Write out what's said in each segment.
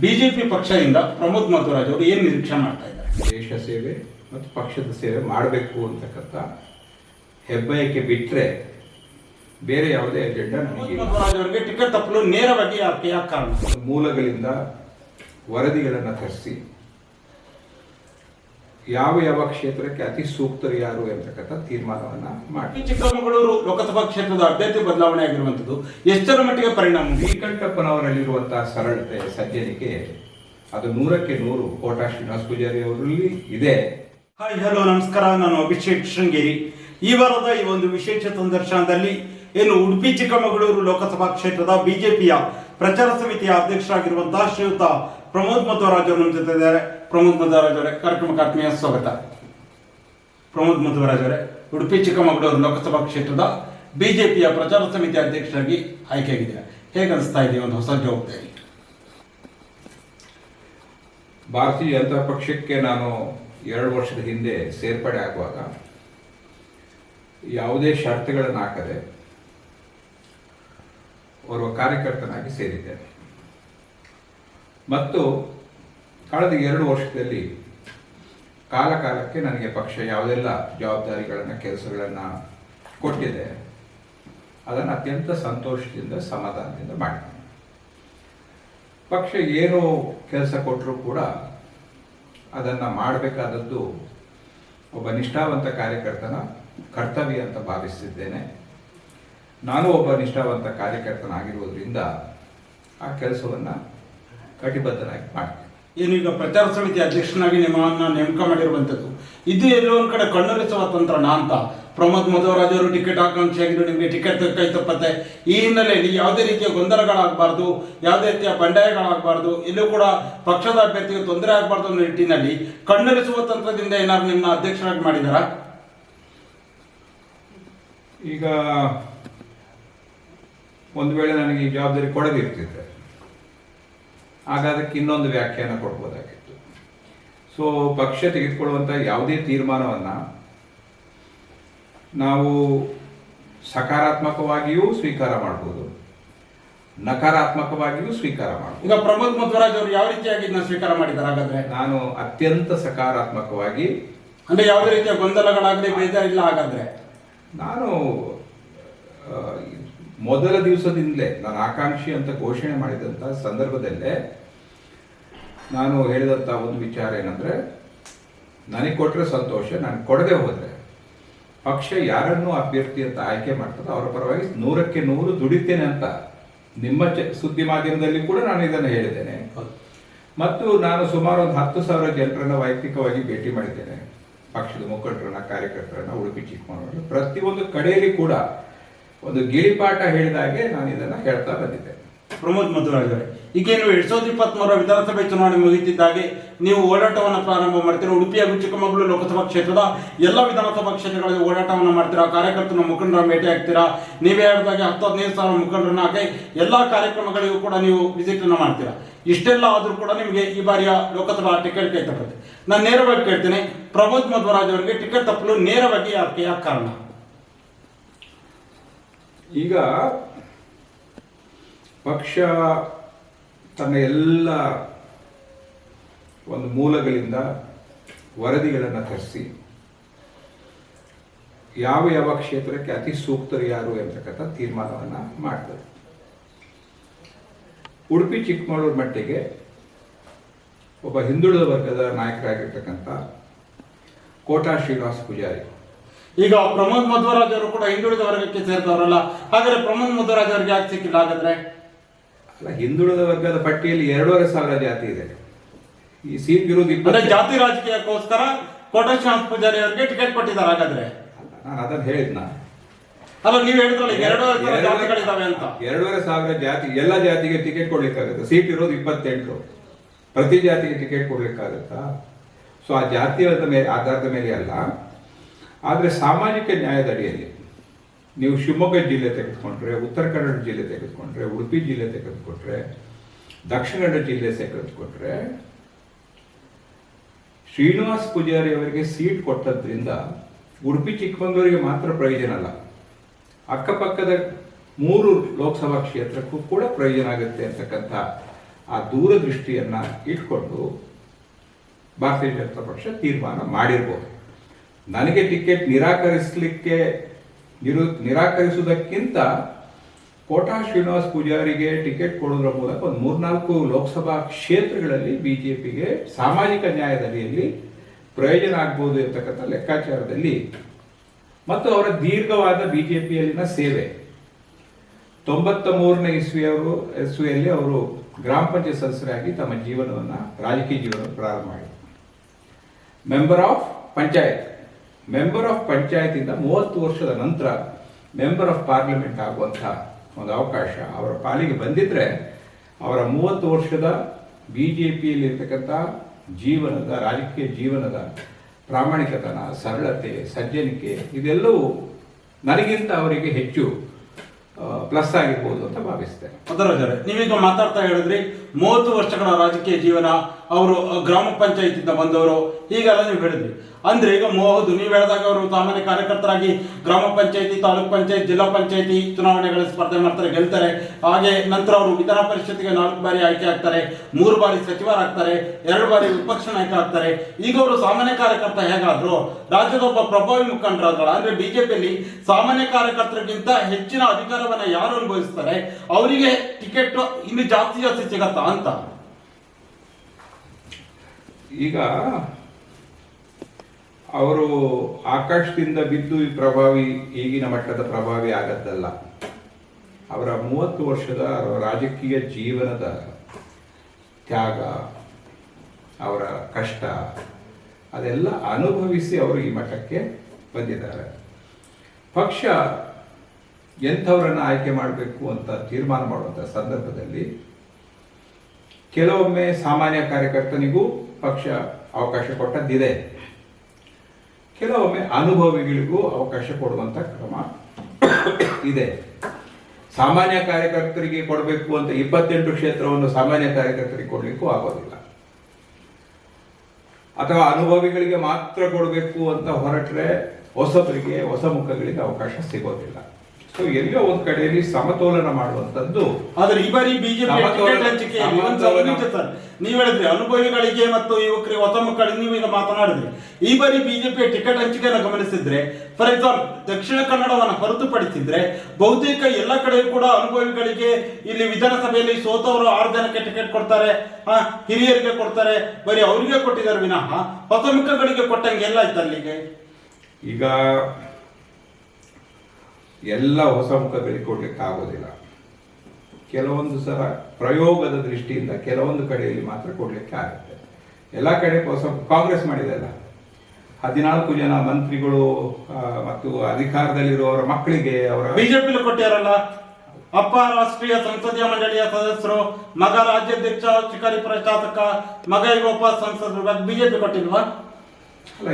BJP ಪಕ್ಷದಿಂದ ಪ್ರಮೋದ್ ಮಧ್ವರಾಜ್ ಅವರು ಏನು ನಿರೀಕ್ಷೆ ಮಾಡ್ತಾ ಇದ್ದಾರೆ? ದೇಶ ಸೇವೆ ಮತ್ತು ಪಕ್ಷದ ಸೇವೆ ಮಾಡಬೇಕು ಅಂತಕ್ಕಂಥ ಹೆಬ್ಬಯಕ್ಕೆ ಬಿಟ್ಟರೆ ಬೇರೆ ಯಾವುದೇ ಅಜೆಂಡಾ ಮಧ್ವರಾಜ್ ಅವರಿಗೆ ಟಿಕೆಟ್ ತಪ್ಪಲು ನೇರವಾಗಿ ಯಾಕೆ ಯಾಕೆ ಕಾರಣ? ಮೂಲಗಳಿಂದ ವರದಿಗಳನ್ನು ತರಿಸಿ ಯಾವ ಯಾವ ಕ್ಷೇತ್ರಕ್ಕೆ ಅತಿ ಸೂಕ್ತರು ಯಾರು ಎಂತಕ್ಕಂಥ ತೀರ್ಮಾನವನ್ನ ಮಾಡಿ. ಚಿಕ್ಕಮಗಳೂರು ಲೋಕಸಭಾ ಕ್ಷೇತ್ರದ ಅಭ್ಯರ್ಥಿ ಬದಲಾವಣೆ ಆಗಿರುವಂಥದ್ದು ಎಷ್ಟರ ಮಟ್ಟಿಗೆ ಪರಿಣಾಮ ಶ್ರೀಕಂಠಪ್ಪನವರಲ್ಲಿರುವಂತಹ ಸರಳತೆ ಸಜ್ಜನಿಕೆ ಅದು ನೂರಕ್ಕೆ ನೂರು. ಕೋಟಾ ಶ್ರೀನಿವಾಸ ಪೂಜಾರಿ ಅವರಲ್ಲಿ ಇದೆ. ಹಾಯ್ ಹಲೋ ನಮಸ್ಕಾರ. ನಾನು ಅಭಿಷೇಕ್ ಶೃಂಗೇರಿ. ಈ ವಾರದ ಈ ಒಂದು ವಿಶೇಷ ಸಂದರ್ಶನದಲ್ಲಿ ಏನು ಉಡುಪಿ ಚಿಕ್ಕಮಗಳೂರು ಲೋಕಸಭಾ ಕ್ಷೇತ್ರದ ಬಿಜೆಪಿಯ ಪ್ರಚಾರ ಸಮಿತಿಯ ಅಧ್ಯಕ್ಷರಾಗಿರುವಂತಹ ಶ್ರೀಯುತ ಪ್ರಮೋದ್ ಮಧ್ವರಾಜ್ ನಮ್ಮ ಜೊತೆ ಇದ್ದಾರೆ. ಪ್ರಮೋದ್ ಮಧ್ವರಾಜ್ ಅವರೇ ಕಾರ್ಯಕ್ರಮಕ್ಕೆ ಆತ್ಮೀಯ ಸ್ವಾಗತ. ಪ್ರಮೋದ್ ಮಧ್ವರಾಜ್ ಅವರೇ, ಉಡುಪಿ, ಚಿಕ್ಕಮಗಳೂರು ಲೋಕಸಭಾ ಕ್ಷೇತ್ರದ ಬಿಜೆಪಿಯ ಪ್ರಚಾರ ಸಮಿತಿ ಅಧ್ಯಕ್ಷರಾಗಿ ಆಯ್ಕೆಯಾಗಿದ್ದಾರೆ. ಹೇಗೆ ಅನಿಸ್ತಾ ಇದೆ ಒಂದು ಹೊಸ ಜವಾಬ್ದಾರಿ? ಭಾರತೀಯ ಜನತಾ ಪಕ್ಷಕ್ಕೆ ನಾನು ಎರಡು ವರ್ಷದ ಹಿಂದೆ ಸೇರ್ಪಡೆ ಆಗುವಾಗ ಯಾವುದೇ ಷರತ್ತುಗಳನ್ನು ಹಾಕದೆ ಓರ್ವ ಕಾರ್ಯಕರ್ತನಾಗಿ ಸೇರಿದ್ದೇನೆ. ಮತ್ತು ಕಳೆದ ಎರಡು ವರ್ಷದಲ್ಲಿ ಕಾಲ ಕಾಲಕ್ಕೆ ನನಗೆ ಪಕ್ಷ ಯಾವುದೆಲ್ಲ ಜವಾಬ್ದಾರಿಗಳನ್ನು, ಕೆಲಸಗಳನ್ನು ಕೊಟ್ಟಿದೆ, ಅದನ್ನು ಅತ್ಯಂತ ಸಂತೋಷದಿಂದ, ಸಮಾಧಾನದಿಂದ ಮಾಡಿದ್ದೇನೆ ಪಕ್ಷ ಏನು ಕೆಲಸ ಕೊಟ್ಟರೂ ಕೂಡ ಅದನ್ನು ಮಾಡಬೇಕಾದದ್ದು ಒಬ್ಬ ನಿಷ್ಠಾವಂತ ಕಾರ್ಯಕರ್ತನ ಕರ್ತವ್ಯ ಅಂತ ಭಾವಿಸಿದ್ದೇನೆ ನಾನು ಒಬ್ಬ ನಿಷ್ಠಾವಂತ ಕಾರ್ಯಕರ್ತನಾಗಿರುವುದರಿಂದ ಆ ಕೆಲಸವನ್ನು ಕಟಿಬದ್ಧನಾಗಿ ಮಾಡ್ತೇನೆ ಏನು ಈಗ ಪ್ರಚಾರ ಸಮಿತಿ ಅಧ್ಯಕ್ಷನಾಗಿ ನಿಮ್ಮನ್ನ ನೇಮಕ ಮಾಡಿರುವಂಥದ್ದು. ಇದು ಎಲ್ಲೋ ಒಂದು ಕಡೆ ಕಣ್ಣೊರೆಸುವ ತಂತ್ರನ ಅಂತ ಪ್ರಮೋದ್ ಮಧುವರಾಜ್ ಅವರು ಟಿಕೆಟ್ ಆಕಾಂಕ್ಷಿಯಾಗಿದ್ದು ನಿಮಗೆ ಟಿಕೆಟ್ ಕೈ ತಪ್ಪತ್ತೆ ಈ ಹಿನ್ನೆಲೆಯಲ್ಲಿ ಯಾವುದೇ ರೀತಿಯ ಗೊಂದಲಗಳಾಗಬಾರ್ದು ಯಾವುದೇ ರೀತಿಯ ಬಂಡಾಯಗಳಾಗಬಾರ್ದು ಇಲ್ಲೂ ಕೂಡ ಪಕ್ಷದ ಅಭ್ಯರ್ಥಿಗೆ ತೊಂದರೆ ಆಗಬಾರ್ದು ಅನ್ನೋ ನಿಟ್ಟಿನಲ್ಲಿ ಕಣ್ಣೊರೆಸುವ ತಂತ್ರದಿಂದ ಏನಾದ್ರು ನಿಮ್ಮ ಅಧ್ಯಕ್ಷರಾಗಿ ಮಾಡಿದಾರ? ಈಗ ಒಂದು ವೇಳೆ ನನಗೆ ಈ ಜವಾಬ್ದಾರಿ ಕೊಡದಿರ್ತಿದ್ರೆ ಆಗ ಅದಕ್ಕೆ ಇನ್ನೊಂದು ವ್ಯಾಖ್ಯಾನ ಕೊಡ್ಬೋದಾಗಿತ್ತು. ಸೊ ಪಕ್ಷ ತೆಗೆದುಕೊಳ್ಳುವಂಥ ಯಾವುದೇ ತೀರ್ಮಾನವನ್ನು ನಾವು ಸಕಾರಾತ್ಮಕವಾಗಿಯೂ ಸ್ವೀಕಾರ ಮಾಡ್ಬೋದು. ನಕಾರಾತ್ಮಕವಾಗಿಯೂ ಸ್ವೀಕಾರ ಮಾಡ್ಬೋದು. ಈಗ ಪ್ರಮೋದ್ ಮಧ್ವರಾಜ್ ಅವರು ಯಾವ ರೀತಿಯಾಗಿ ಇದನ್ನ ಸ್ವೀಕಾರ ಮಾಡಿದ್ದಾರೆ ಹಾಗಾದ್ರೆ? ನಾನು ಅತ್ಯಂತ ಸಕಾರಾತ್ಮಕವಾಗಿ ಅಂದ್ರೆ ಯಾವುದೇ ರೀತಿಯ ಗೊಂದಲಗಳಾಗಲಿ ಬೇಜಾರಿಲ್ಲ ಹಾಗಾದ್ರೆ? ನಾನು ಮೊದಲ ದಿವಸದಿಂದಲೇ ನಾನು ಆಕಾಂಕ್ಷಿ ಅಂತ ಘೋಷಣೆ ಮಾಡಿದಂಥ ಸಂದರ್ಭದಲ್ಲೇ ನಾನು ಹೇಳಿದಂಥ ಒಂದು ವಿಚಾರ ಏನಂದರೆ, ನನಗೆ ಕೊಟ್ಟರೆ ಸಂತೋಷ, ನಾನು ಕೊಡದೆ ಹೋದರೆ, ಪಕ್ಷ ಯಾರನ್ನು ಅಭ್ಯರ್ಥಿ ಅಂತ ಆಯ್ಕೆ ಮಾಡ್ತದೆ ಅವರ ಪರವಾಗಿ ನೂರಕ್ಕೆ ನೂರು ದುಡಿತೇನೆ ಅಂತ ನಿಮ್ಮ ಚ- ಸುದ್ದಿ ಮಾಧ್ಯಮದಲ್ಲಿ ಕೂಡ ನಾನು ಇದನ್ನು ಹೇಳಿದ್ದೇನೆ. ಮತ್ತು ನಾನು ಸುಮಾರು ಒಂದು ಹತ್ತು ಸಾವಿರ ಜನರನ್ನು ವೈಯಕ್ತಿಕವಾಗಿ ಭೇಟಿ ಮಾಡಿದ್ದೇನೆ. ಪಕ್ಷದ ಮುಖಂಡರನ್ನ, ಕಾರ್ಯಕರ್ತರನ್ನ, ಉಡುಪಿ ಚಿಕ್ಕಮಗಳೂರು, ಪ್ರತಿಯೊಂದು ಕಡೆಯಲ್ಲಿ ಕೂಡ ಒಂದು ಗಿಳಿಪಾಠ ಹೇಳಿದಾಗೆ ನಾನು ಇದನ್ನು ಹೇಳ್ತಾ ಬಂದಿದ್ದೆ. ಪ್ರಮೋದ್ ಮಧುರಾಜ್ ಅವರೇ. ಈಗೇನು ಎರಡ್ ಸಾವಿರದ ಇಪ್ಪತ್ಮೂರ ವಿಧಾನಸಭೆ ಚುನಾವಣೆ ಮುಗಿಯುತ್ತಿದ್ದಾಗೆ, ನೀವು ಓಡಾಟವನ್ನು ಪ್ರಾರಂಭ ಮಾಡ್ತೀರಾ? ಉಡುಪಿ ಹಾಗೂ ಚಿಕ್ಕಮಗಳೂರು ಲೋಕಸಭಾ ಕ್ಷೇತ್ರದ ಎಲ್ಲ ವಿಧಾನಸಭಾ ಕ್ಷೇತ್ರಗಳಲ್ಲಿ ಓಡಾಟವನ್ನು ಮಾಡ್ತೀರಾ? ಕಾರ್ಯಕರ್ತನ ಮುಖಂಡರ ಭೇಟಿ ಆಗ್ತೀರಾ? ನೀವೇ ಹೇಳಿದಾಗ ಹತ್ತು ಹದಿನೈದು ಸಾವಿರ ಮುಖಂಡರನ್ನ ಹಾಕಿ ಎಲ್ಲ ಕಾರ್ಯಕ್ರಮಗಳಿಗೂ ಕೂಡ ನೀವು ವಿಸಿಟ್ ಅನ್ನು ಮಾಡ್ತೀರಾ? ಇಷ್ಟೆಲ್ಲ ಆದರೂ ಕೂಡ ನಿಮಗೆ ಈ ಬಾರಿಯ ಲೋಕಸಭಾ ಟಿಕೆಟ್ ಕೈ ತಪ್ಪುತ್ತೆ ನಾನು ನೇರವಾಗಿ ಕೇಳ್ತೇನೆ, ಪ್ರಮೋದ್ ಮಧ್ವರಾಜ್ ಅವರಿಗೆ ಟಿಕೆಟ್ ತಪ್ಪಲು ನೇರವಾಗಿ ಯಾಕೆ ಯಾಕೆ ಕಾರಣ? ಈಗ ಪಕ್ಷ ತನ್ನ ಎಲ್ಲ ಒಂದು ಮೂಲಗಳಿಂದ ವರದಿಗಳನ್ನು ತರಿಸಿ, ಯಾವ ಯಾವ ಕ್ಷೇತ್ರಕ್ಕೆ ಅತಿ ಸೂಕ್ತರು ಯಾರು ಎಂತಕ್ಕಂಥ ತೀರ್ಮಾನವನ್ನು ಮಾಡ್ತದೆ. ಉಡುಪಿ, ಚಿಕ್ಕಮಗಳೂರು ಮಟ್ಟಿಗೆ ಒಬ್ಬ ಹಿಂದುಳಿದ ವರ್ಗದ ನಾಯಕರಾಗಿರ್ತಕ್ಕಂಥ ಕೋಟಾ ಶ್ರೀನಿವಾಸ ಪೂಜಾರಿ. ಈಗ ಪ್ರಮೋದ್ ಮಧ್ವರಾಜ್ ಅವರು ಕೂಡ ಹಿಂದುಳಿದ ವರ್ಗಕ್ಕೆ ಸೇರಿದವರಲ್ಲ, ಹಾಗಾದ್ರೆ ಪ್ರಮೋದ್ ಮಧ್ವರಾಜ್ ಅವರಿಗೆ ಯಾಕೆ ಸಿಕ್ಕಿಲ್ಲ ಹಾಗಾದ್ರೆ? ಅಲ್ಲ ಹಿಂದುಳಿದ ವರ್ಗದ ಪಟ್ಟಿಯಲ್ಲಿ ಎರಡೂವರೆ ಸಾವಿರ ಜಾತಿ ಇದೆ. ಈ ಸೀಟ್ ಇರುವುದು ಅಂದ್ರೆ ಇಪ್ಪತ್ತು ಜಾತಿ ರಾಜಕೀಯಕ್ಕೋಸ್ಕರ ಕೋಟ ಶಾಂತ ಪೂಜಾರಿ ಅವರಿಗೆ ಟಿಕೆಟ್ ಕೊಟ್ಟಿದ್ದಾರೆ ಹಾಗಾದ್ರೆ. ನಾನು ಅದನ್ನು ಹೇಳಿದ್ನ ಅಲ್ಲ ನೀವು ಹೇಳಿದ್ರಲ್ಲ ಈಗ ಎರಡು ಥರ ಜಾತಿಗಳಿದಾವೆ ಅಂತ. ಎರಡೂವರೆ ಸಾವಿರ ಜಾತಿ ಎಲ್ಲ ಜಾತಿಗೆ ಟಿಕೆಟ್ ಕೊಡ್ಲಿಕ್ಕಾಗುತ್ತೆ? ಸೀಟ್ ಇರೋದು ಇಪ್ಪತ್ತೆಂಟು ಪ್ರತಿ ಜಾತಿಗೆ ಟಿಕೆಟ್ ಕೊಡ್ಲಿಕ್ಕಾಗತ್ತಾ? ಸೊ ಆ ಜಾತಿಯ ಮೇಲೆ ಆಧಾರದ ಮೇಲೆ ಅಲ್ಲ. ಆದರೆ ಸಾಮಾಜಿಕ ನ್ಯಾಯದ ಅಡಿಯಲ್ಲಿ ನೀವು ಶಿವಮೊಗ್ಗ ಜಿಲ್ಲೆ ತೆಗೆದುಕೊಂಡ್ರೆ, ಉತ್ತರ ಕನ್ನಡ ಜಿಲ್ಲೆ ತೆಗೆದುಕೊಂಡ್ರೆ, ಉಡುಪಿ ಜಿಲ್ಲೆ ತೆಗೆದುಕೊಂಡ್ರೆ, ದಕ್ಷಿಣ ಕನ್ನಡ ಜಿಲ್ಲೆ ತೆಗೆದುಕೊಂಡ್ರೆ, ಶ್ರೀನಿವಾಸ್ ಪೂಜಾರಿ ಅವರಿಗೆ ಸೀಟ್ ಕೊಟ್ಟದ್ರಿಂದ ಉಡುಪಿ ಚಿಕ್ಕಮಗಳೂರಿಗೆ ಮಾತ್ರ ಪ್ರಯೋಜನ ಅಲ್ಲ. ಅಕ್ಕಪಕ್ಕದ ಮೂರು ಲೋಕಸಭಾ ಕ್ಷೇತ್ರಕ್ಕೂ ಕೂಡ ಪ್ರಯೋಜನ ಆಗುತ್ತೆ ಅಂತಕ್ಕಂಥ ಆ ದೂರದೃಷ್ಟಿಯನ್ನ ಇಟ್ಕೊಂಡು ಭಾರತೀಯ ಜನತಾ ಪಕ್ಷ ತೀರ್ಮಾನ ಮಾಡಿರ್ಬೋದು. ನನಗೆ ಟಿಕೆಟ್ ನಿರಾಕರಿಸಲಿಕ್ಕೆ ನಿರು, ನಿರಾಕರಿಸುವುದಕ್ಕಿಂತ ಕೋಟಾ ಶ್ರೀನಿವಾಸ್ ಪೂಜಾರಿಗೆ ಟಿಕೆಟ್ ಕೊಡೋದ್ರ ಮೂಲಕ ಒಂದು ಮೂರ್ನಾಲ್ಕು ಲೋಕಸಭಾ ಕ್ಷೇತ್ರಗಳಲ್ಲಿ ಬಿಜೆಪಿಗೆ ಸಾಮಾಜಿಕ ನ್ಯಾಯದ ಅಡಿಯಲ್ಲಿ ಪ್ರಯೋಜನ ಆಗ್ಬೋದು ಇರ್ತಕ್ಕಂಥ ಲೆಕ್ಕಾಚಾರದಲ್ಲಿ ಮತ್ತು ಅವರ ದೀರ್ಘವಾದ ಬಿಜೆಪಿಯಲ್ಲಿನ ಸೇವೆ. ತೊಂಬತ್ತ ಮೂರನೇ ಇಸ್ವಿಯವರು, ಇಸ್ವಿಯಲ್ಲಿ ಅವರು ಗ್ರಾಮ ಪಂಚಾಯತ್ ಸದಸ್ಯರಾಗಿ ತಮ್ಮ ಜೀವನವನ್ನು, ರಾಜಕೀಯ ಜೀವನ ಪ್ರಾರಂಭ ಮಾಡಿದರು. Member of panchayat. Member of panchayat ಇಂದ ಮೂವತ್ತು ವರ್ಷದ ನಂತರ ಮೆಂಬರ್ ಆಫ್ ಪಾರ್ಲಿಮೆಂಟ್ ಆಗುವಂತಹ ಒಂದು ಅವಕಾಶ ಅವರ ಪಾಲಿಗೆ ಬಂದಿದ್ರೆ ಅವರ ಮೂವತ್ತು ವರ್ಷದ ಬಿ ಜೆ ಪಿಯಲ್ಲಿ ಇರ್ತಕ್ಕಂಥ ಜೀವನದ, ರಾಜಕೀಯ ಜೀವನದ ಪ್ರಾಮಾಣಿಕತನ, ಸರಳತೆ, ಸಜ್ಜನಿಕೆ ಇದೆಲ್ಲವೂ ನನಗಿಂತ ಅವರಿಗೆ ಹೆಚ್ಚು ಪ್ಲಸ್ ಆಗಿರ್ಬೋದು ಅಂತ ಭಾವಿಸ್ತೇನೆ. ಅದರ ನೀವೀಗ ಮಾತಾಡ್ತಾ ಹೇಳಿದ್ರಿ, ಮೂವತ್ತು ವರ್ಷಗಳ ರಾಜಕೀಯ ಜೀವನ ಅವರು ಗ್ರಾಮ ಪಂಚಾಯತಿಂದ ಬಂದವರು, ಹೀಗೆಲ್ಲ ನೀವು ಹೇಳಿದ್ವಿ ಅಂದ್ರೆ ಈಗ ಹೌದು ನೀವು ಹೇಳಿದಾಗ ಅವರು ಸಾಮಾನ್ಯ ಕಾರ್ಯಕರ್ತರಾಗಿ ಗ್ರಾಮ ಪಂಚಾಯತಿ, ತಾಲೂಕ್ ಪಂಚಾಯತ್, ಜಿಲ್ಲಾ ಪಂಚಾಯತಿ ಚುನಾವಣೆಗಳ ಸ್ಪರ್ಧೆ ಮಾಡ್ತಾರೆ, ಗೆಲ್ತಾರೆ. ಹಾಗೆ ನಂತರ ಅವರು ವಿಧಾನ ಪರಿಷತ್ಗೆ ನಾಲ್ಕು ಬಾರಿ ಆಯ್ಕೆ ಆಗ್ತಾರೆ, ಮೂರು ಬಾರಿ ಸಚಿವರಾಗ್ತಾರೆ, ಎರಡು ಬಾರಿ ವಿಪಕ್ಷ ನಾಯಕ ಆಗ್ತಾರೆ. ಈಗ ಅವರು ಸಾಮಾನ್ಯ ಕಾರ್ಯಕರ್ತ ಹೇಗಾದ್ರು, ರಾಜ್ಯದ ಒಬ್ಬ ಪ್ರಭಾವಿ ಮುಖಂಡರಾದ್ರು ಅಂದ್ರೆ ಬಿಜೆಪಿಯಲ್ಲಿ ಸಾಮಾನ್ಯ ಕಾರ್ಯಕರ್ತರಿಗಿಂತ ಹೆಚ್ಚಿನ ಅಧಿಕಾರವನ್ನ ಯಾರು ಅನುಭವಿಸ್ತಾರೆ, ಅವರಿಗೆ ಟಿಕೆಟ್ ಇನ್ನು ಜಾಸ್ತಿ ಜಾಸ್ತಿ ಸಿಗತ್ತಾ ಅಂತ. ಈಗ ಅವರು ಆಕಾಶದಿಂದ ಬಿದ್ದು ಈ ಪ್ರಭಾವಿ, ಈಗಿನ ಮಟ್ಟದ ಪ್ರಭಾವಿ ಆಗದ್ದಲ್ಲ. ಅವರ ಮೂವತ್ತು ವರ್ಷದ ರಾಜಕೀಯ ಜೀವನದ ತ್ಯಾಗ, ಅವರ ಕಷ್ಟ, ಅದೆಲ್ಲ ಅನುಭವಿಸಿ ಅವರು ಈ ಮಟ್ಟಕ್ಕೆ ಬಂದಿದ್ದಾರೆ. ಪಕ್ಷ ಎಂಥವರನ್ನು ಆಯ್ಕೆ ಮಾಡಬೇಕು ಅಂತ ತೀರ್ಮಾನ ಮಾಡುವಂಥ ಸಂದರ್ಭದಲ್ಲಿ ಕೆಲವೊಮ್ಮೆ ಸಾಮಾನ್ಯ ಕಾರ್ಯಕರ್ತನಿಗೂ ಪಕ್ಷ ಅವಕಾಶ ಕೊಟ್ಟದ್ದಿದೆ. ಕೆಲವೊಮ್ಮೆ ಅನುಭವಿಗಳಿಗೂ ಅವಕಾಶ ಕೊಡುವಂತ ಕ್ರಮ ಇದೆ. ಸಾಮಾನ್ಯ ಕಾರ್ಯಕರ್ತರಿಗೆ ಕೊಡಬೇಕು ಅಂತ ಇಪ್ಪತ್ತೆಂಟು ಕ್ಷೇತ್ರವನ್ನು ಸಾಮಾನ್ಯ ಕಾರ್ಯಕರ್ತರಿಗೆ ಕೊಡಲಿಕ್ಕೂ ಆಗೋದಿಲ್ಲ. ಅಥವಾ ಅನುಭವಿಗಳಿಗೆ ಮಾತ್ರ ಕೊಡಬೇಕು ಅಂತ ಹೊರಟ್ರೆ ಹೊಸಬರಿಗೆ, ಹೊಸ ಮುಖಗಳಿಗೆ ಅವಕಾಶ ಸಿಗೋದಿಲ್ಲ. ಸೊ ಎಲ್ಲೋ ಒಂದ್ ಕಡೆಯಲ್ಲಿ ಸಮತೋಲನ ಮಾಡುವಂತದ್ದು ಆದ್ರೆ ಈ ಬಾರಿ ಬಿಜೆಪಿ ಟಿಕೆಟ್ ಹಂಚಿಕೆ ನೀವು ಹೇಳಿದ್ರಿ ಅನುಭವಿಗಳಿಗೆ ಮತ್ತು ಯುವಕರಿಗೆ ಹೊಸ ಮಕ್ಕಳಿಗೆ ನೀವು ಈಗ ಮಾತನಾಡಿದ್ರಿ. ಈ ಬಾರಿ ಬಿಜೆಪಿಯ ಟಿಕೆಟ್ ಹಂಚಿಕೆಯನ್ನು ಗಮನಿಸಿದ್ರೆ ಫಾರ್ ಎಕ್ಸಾಂಪಲ್ ದಕ್ಷಿಣ ಕನ್ನಡವನ್ನು ಹೊರತುಪಡಿಸಿದ್ರೆ ಬಹುತೇಕ ಎಲ್ಲ ಕಡೆ ಕೂಡ ಅನುಭವಿಗಳಿಗೆ ಇಲ್ಲಿ ವಿಧಾನಸಭೆಯಲ್ಲಿ ಸೋತವರು ಆರು ಜನಕ್ಕೆ ಟಿಕೆಟ್ ಕೊಡ್ತಾರೆ ಹಿರಿಯರಿಗೆ ಕೊಡ್ತಾರೆ ಬರೀ ಅವರಿಗೆ ಕೊಟ್ಟಿದ್ದಾರೆ ವಿನಃ ಹೊಸ ಮುಖಗಳಿಗೆ ಕೊಟ್ಟಂಗೆ ಎಲ್ಲ ಆಯ್ತು ಅಲ್ಲಿಗೆ? ಈಗ ಎಲ್ಲ ಹೊಸ ಮುಖ ಬೆಳಿಕೊಡ್ಲಿಕ್ಕೆ ಆಗೋದಿಲ್ಲ. ಕೆಲವೊಂದು ಸಲ ಪ್ರಯೋಗದ ದೃಷ್ಟಿಯಿಂದ ಕೆಲವೊಂದು ಕಡೆಯಲ್ಲಿ ಮಾತ್ರ ಕೊಡಲಿಕ್ಕೆ ಆಗುತ್ತೆ. ಎಲ್ಲ ಕಡೆ ಹೊಸ ಕಾಂಗ್ರೆಸ್ ಮಾಡಿದೆ ಅಲ್ಲ. ಹದಿನಾಲ್ಕು ಜನ ಮಂತ್ರಿಗಳು ಮತ್ತು ಅಧಿಕಾರದಲ್ಲಿರುವವರ ಮಕ್ಕಳಿಗೆ ಅವರ ಬಿಜೆಪಿ ಕೊಟ್ಟಿರಲ್ಲ ಅಪ್ಪ ರಾಷ್ಟ್ರೀಯ ಸಂಸದೀಯ ಮಂಡಳಿಯ ಸದಸ್ಯರು, ಮಗ ರಾಜ್ಯಾಧ್ಯಕ್ಷ ಶಿಕಾರಿಪುರ ಶಾಸಕ ಮಗ ಗೋಪಾಲ್ ಸಂಸದರು ಬಿಜೆಪಿ ಕೊಟ್ಟಿಲ್ವಾ?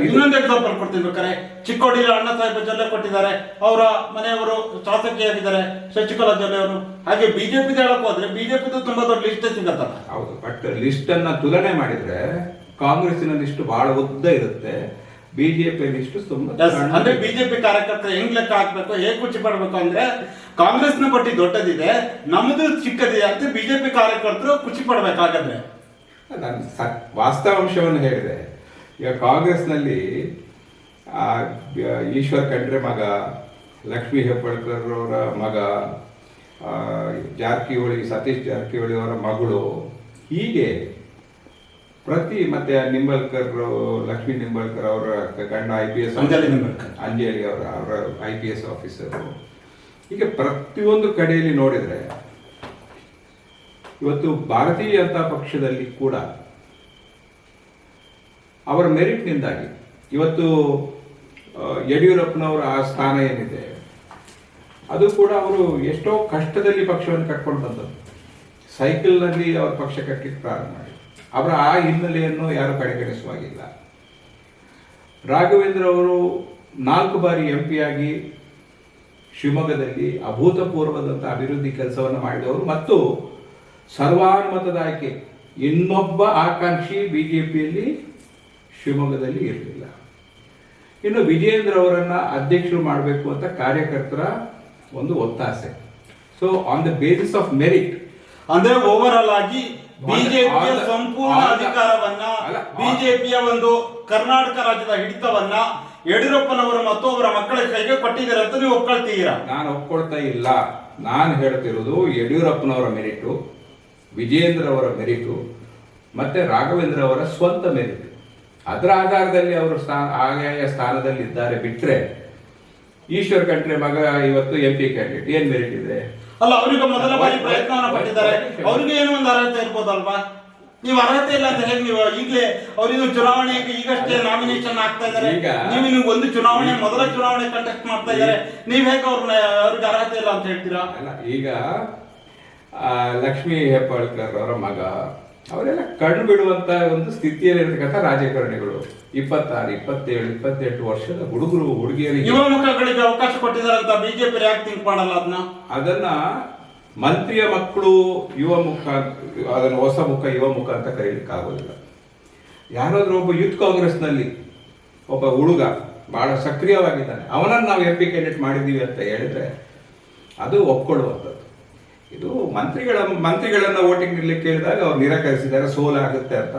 ಇನ್ನೊಂದು ಎಕ್ಸಾಂಪಲ್ ಕೊಡ್ತೀನಿ ಬೇಕಾರೆ ಚಿಕ್ಕೋಡಿಲಿ ಅಣ್ಣ ಸಾಹೇಬ ಜೊಲ್ಲೆ ಕೊಟ್ಟಿದ್ದಾರೆ ಅವರ ಮನೆಯವರು ಶಾಸಕಿಯಾಗಿದ್ದಾರೆ ಶಶಿಕಲಾ ಜೊಲ್ಲೆ ಅವರು. ಹಾಗೆ ಬಿಜೆಪಿ ಹೇಳಕ್ ಹೋದ್ರೆ ಬಿಜೆಪಿ ತುಂಬಾ ದೊಡ್ಡ ಲಿಸ್ಟ್ ಸಿಗತ್ತಲ್ಲ. ಹೌದು ಬಟ್ ಲಿಸ್ಟ್ ಅನ್ನ ತುಲನೆ ಮಾಡಿದ್ರೆ ಕಾಂಗ್ರೆಸ್ಸಿನ ಲಿಸ್ಟ್ ಬಹಳ ಉದ್ದ ಇರುತ್ತೆ ಬಿಜೆಪಿ ಲಿಸ್ಟ್ ತುಂಬಾ ಅಂದ್ರೆ. ಬಿಜೆಪಿ ಕಾರ್ಯಕರ್ತರು ಹೆಂಗ್ ಲೆಕ್ಕ ಹಾಕ್ಬೇಕು ಹೇಗ್ ಖುಷಿ ಪಡ್ಬೇಕು ಅಂದ್ರೆ ಕಾಂಗ್ರೆಸ್ನ ಪಟ್ಟಿ ದೊಡ್ಡದಿದೆ ನಮ್ದು ಚಿಕ್ಕದಿದೆ ಅಂತ ಬಿಜೆಪಿ ಕಾರ್ಯಕರ್ತರು ಖುಷಿ ಪಡ್ಬೇಕಾಗಂದ್ರೆ ನಾನು ವಾಸ್ತವಾಂಶವನ್ನು ಹೇಳಿದೆ. ಈಗ ಕಾಂಗ್ರೆಸ್ನಲ್ಲಿ ಈಶ್ವರ್ ಖಂಡ್ರೆ ಮಗ ಲಕ್ಷ್ಮೀ ಹೆಬ್ಬಾಳ್ಕರ್ ಅವರ ಮಗ ಜಾರಕಿಹೊಳಿ ಸತೀಶ್ ಜಾರಕಿಹೊಳಿ ಅವರ ಮಗಳು ಹೀಗೆ ಪ್ರತಿ ಮತ್ತೆ ನಿಂಬಲ್ಕರ್ ಲಕ್ಷ್ಮೀ ನಿಂಬಲ್ಕರ್ ಅವರ ಗಂಡ I P S Anjali Nimbalkar. Anjali ಅವರ ಅವರ ಐ ಪಿ ಎಸ್ ಆಫೀಸರು ಹೀಗೆ ಪ್ರತಿಯೊಂದು ಕಡೆಯಲ್ಲಿ ನೋಡಿದರೆ ಇವತ್ತು ಭಾರತೀಯ ಜನತಾ ಪಕ್ಷದಲ್ಲಿ ಕೂಡ ಅವರ ಮೆರಿಟ್ನಿಂದಾಗಿ. ಇವತ್ತು ಯಡಿಯೂರಪ್ಪನವರ ಆ ಸ್ಥಾನ ಏನಿದೆ, ಅದು ಕೂಡ ಅವರು ಎಷ್ಟೋ ಕಷ್ಟದಲ್ಲಿ ಪಕ್ಷವನ್ನು ಕಟ್ಕೊಂಡು ಬಂದರು ಸೈಕಲ್ನಲ್ಲಿ ಅವರ ಪಕ್ಷ ಕಟ್ಟಲಿಕ್ಕೆ ಪ್ರಾರಂಭ ಮಾಡಿ ಅವರ ಆ ಹಿನ್ನೆಲೆಯನ್ನು ಯಾರು ಕಡೆಗಣಿಸುವಾಗಿಲ್ಲ. ರಾಘವೇಂದ್ರ ಅವರು ನಾಲ್ಕು ಬಾರಿ ಎಂ ಆಗಿ ಶಿವಮೊಗ್ಗದಲ್ಲಿ ಅಭೂತಪೂರ್ವದಂಥ ಅಭಿವೃದ್ಧಿ ಕೆಲಸವನ್ನು ಮಾಡಿದವರು. ಮತ್ತು ಸರ್ವಾನುಮತದ ಆಯ್ಕೆ, ಇನ್ನೊಬ್ಬ ಆಕಾಂಕ್ಷಿ ಬಿಜೆಪಿಯಲ್ಲಿ ಶಿವಮೊಗ್ಗದಲ್ಲಿ ಇರಲಿಲ್ಲ. ಇನ್ನು ವಿಜಯೇಂದ್ರ ಅವರನ್ನು ಅಧ್ಯಕ್ಷರು ಮಾಡಬೇಕು ಅಂತ ಕಾರ್ಯಕರ್ತರ ಒಂದು ಒತ್ತಾಸೆ. So on the basis of merit ಅಂದ್ರೆ ಓವರ್ ಆಲ್ ಆಗಿ ಬಿಜೆಪಿಯ ಸಂಪೂರ್ಣ ಅಧಿಕಾರವನ್ನ ಬಿಜೆಪಿಯ ಒಂದು ಕರ್ನಾಟಕ ರಾಜ್ಯದ ಹಿಡಿತವನ್ನ ಯಡಿಯೂರಪ್ಪನವರು ಮತ್ತು ಅವರ ಮಕ್ಕಳ ಕೈಗೆ ಕೊಟ್ಟಿದ್ದಾರೆ ಅಂತ ನೀವು ಒಪ್ಕೊಳ್ತೀರಾ? ನಾನು ಒಪ್ಕೊಳ್ತಾ ಇಲ್ಲ. ನಾನು ಹೇಳ್ತಿರೋದು ಯಡಿಯೂರಪ್ಪನವರ ಮೆರಿಟು ವಿಜೇಂದ್ರ ಅವರ ಮೆರಿಟು ಮತ್ತೆ ರಾಘವೇಂದ್ರ ಅವರ ಸ್ವಂತ ಮೆರಿಟು ಅದರ ಆಧಾರದಲ್ಲಿ ಅವರು ಸ್ಥಾನ ಆಯಾಯ ಸ್ಥಾನದಲ್ಲಿ ಇದ್ದಾರೆ ಬಿಟ್ರೆ ಈಶ್ವರ್ ಖಂಡ್ರೆ ಮಗ ಇವತ್ತು ಎಂ ಪಿ ಕ್ಯಾಂಡಿಡೇಟ್ ಏನ್ ಮೆರಿಟ್ ಇದೆ? ಅಲ್ಲ ಅವರಿಗೆ ಮೊದಲ ಬಾರಿ ಪ್ರಯತ್ನವನ್ನು ಪಟ್ಟಿದ್ದಾರೆ. ಅವರಿಗೆ ಏನೋ ಒಂದು ಅರ್ಹತೆ ಇರ್ಬೋದಲ್ವಾ? ನೀವು ಅರ್ಹತೆ ಇಲ್ಲ ಅಂತ ಹೇಗೆ ನೀವು ಈಗಲೇ ಅವರಿಗೂ ಚುನಾವಣೆಗೆ ಈಗಷ್ಟೇ ನಾಮಿನೇಷನ್ ಆಗ್ತಾ ಇದಾರೆ ಈಗ- ನೀವು ನೀವು ಒಂದು ಚುನಾವಣೆ ಮೊದಲ ಚುನಾವಣೆ ಕಂಟೆಕ್ಟ್ ಮಾಡ್ತಾ ಇದ್ದಾರೆ. ನೀವ್ ಹೇಗೆ ಅವ್ರನ್ನ ಅವ್ರಿಗೆ ಅರ್ಹತೆ ಇಲ್ಲ ಅಂತ ಹೇಳ್ತೀರಾ? ಅಲ್ಲ ಈಗ ಲಕ್ಷ್ಮೀ ಹೆಬ್ಬಾಳ್ಕರ್ ಅವರ ಮಗ ಅವರೆಲ್ಲ ಕಣ್ಣು ಬಿಡುವಂತ ಒಂದು ಸ್ಥಿತಿಯಲ್ಲಿರ್ತಕ್ಕಂಥ ರಾಜಕಾರಣಿಗಳು. ಇಪ್ಪತ್ತಾರು ಇಪ್ಪತ್ತೇಳು ಇಪ್ಪತ್ತೆಂಟು ವರ್ಷದ ಹುಡುಗರು ಹುಡುಗಿಯರಿಗೆ. ಯುವ ಮುಖಗಳಿಗೆ ಅವಕಾಶ ಕೊಟ್ಟಿದ್ದಾರಂತ ಬಿಜೆಪಿ ಯಾಕೆ ಥಿಂಕ್ ಮಾಡಲ್ಲ ಅದನ್ನ ಅದನ್ನ ಮಂತ್ರಿಯ ಮಕ್ಕಳು ಯುವ ಮುಖ ಅದನ್ನು ಹೊಸ ಮುಖ ಯುವ ಮುಖ ಅಂತ ಕರೀಲಿಕ್ಕೆ ಆಗೋದಿಲ್ಲ ಯಾರಾದ್ರೂ ಒಬ್ಬ ಯೂತ್ ಕಾಂಗ್ರೆಸ್ನಲ್ಲಿ ಒಬ್ಬ ಹುಡುಗ ಬಹಳ ಸಕ್ರಿಯವಾಗಿದ್ದಾನೆ ಅವನನ್ನು ನಾವು ಎಂ ಪಿ ಕ್ಯಾಂಡಿಡೇಟ್ ಮಾಡಿದ್ದೀವಿ ಅಂತ ಹೇಳಿದ್ರೆ ಅದು ಒಪ್ಕೊಳ್ಳುವಂಥದ್ದು. ಇದು ಮಂತ್ರಿಗಳ ಮಂತ್ರಿಗಳನ್ನ ವೋಟಿಂಗ್ ನಿಲ್ಲಕ್ಕೆ ಕೇಳಿದಾಗ ಅವ್ರು ನಿರಾಕರಿಸಿದ್ದಾರೆ ಸೋಲಾಗುತ್ತೆ ಅಂತ.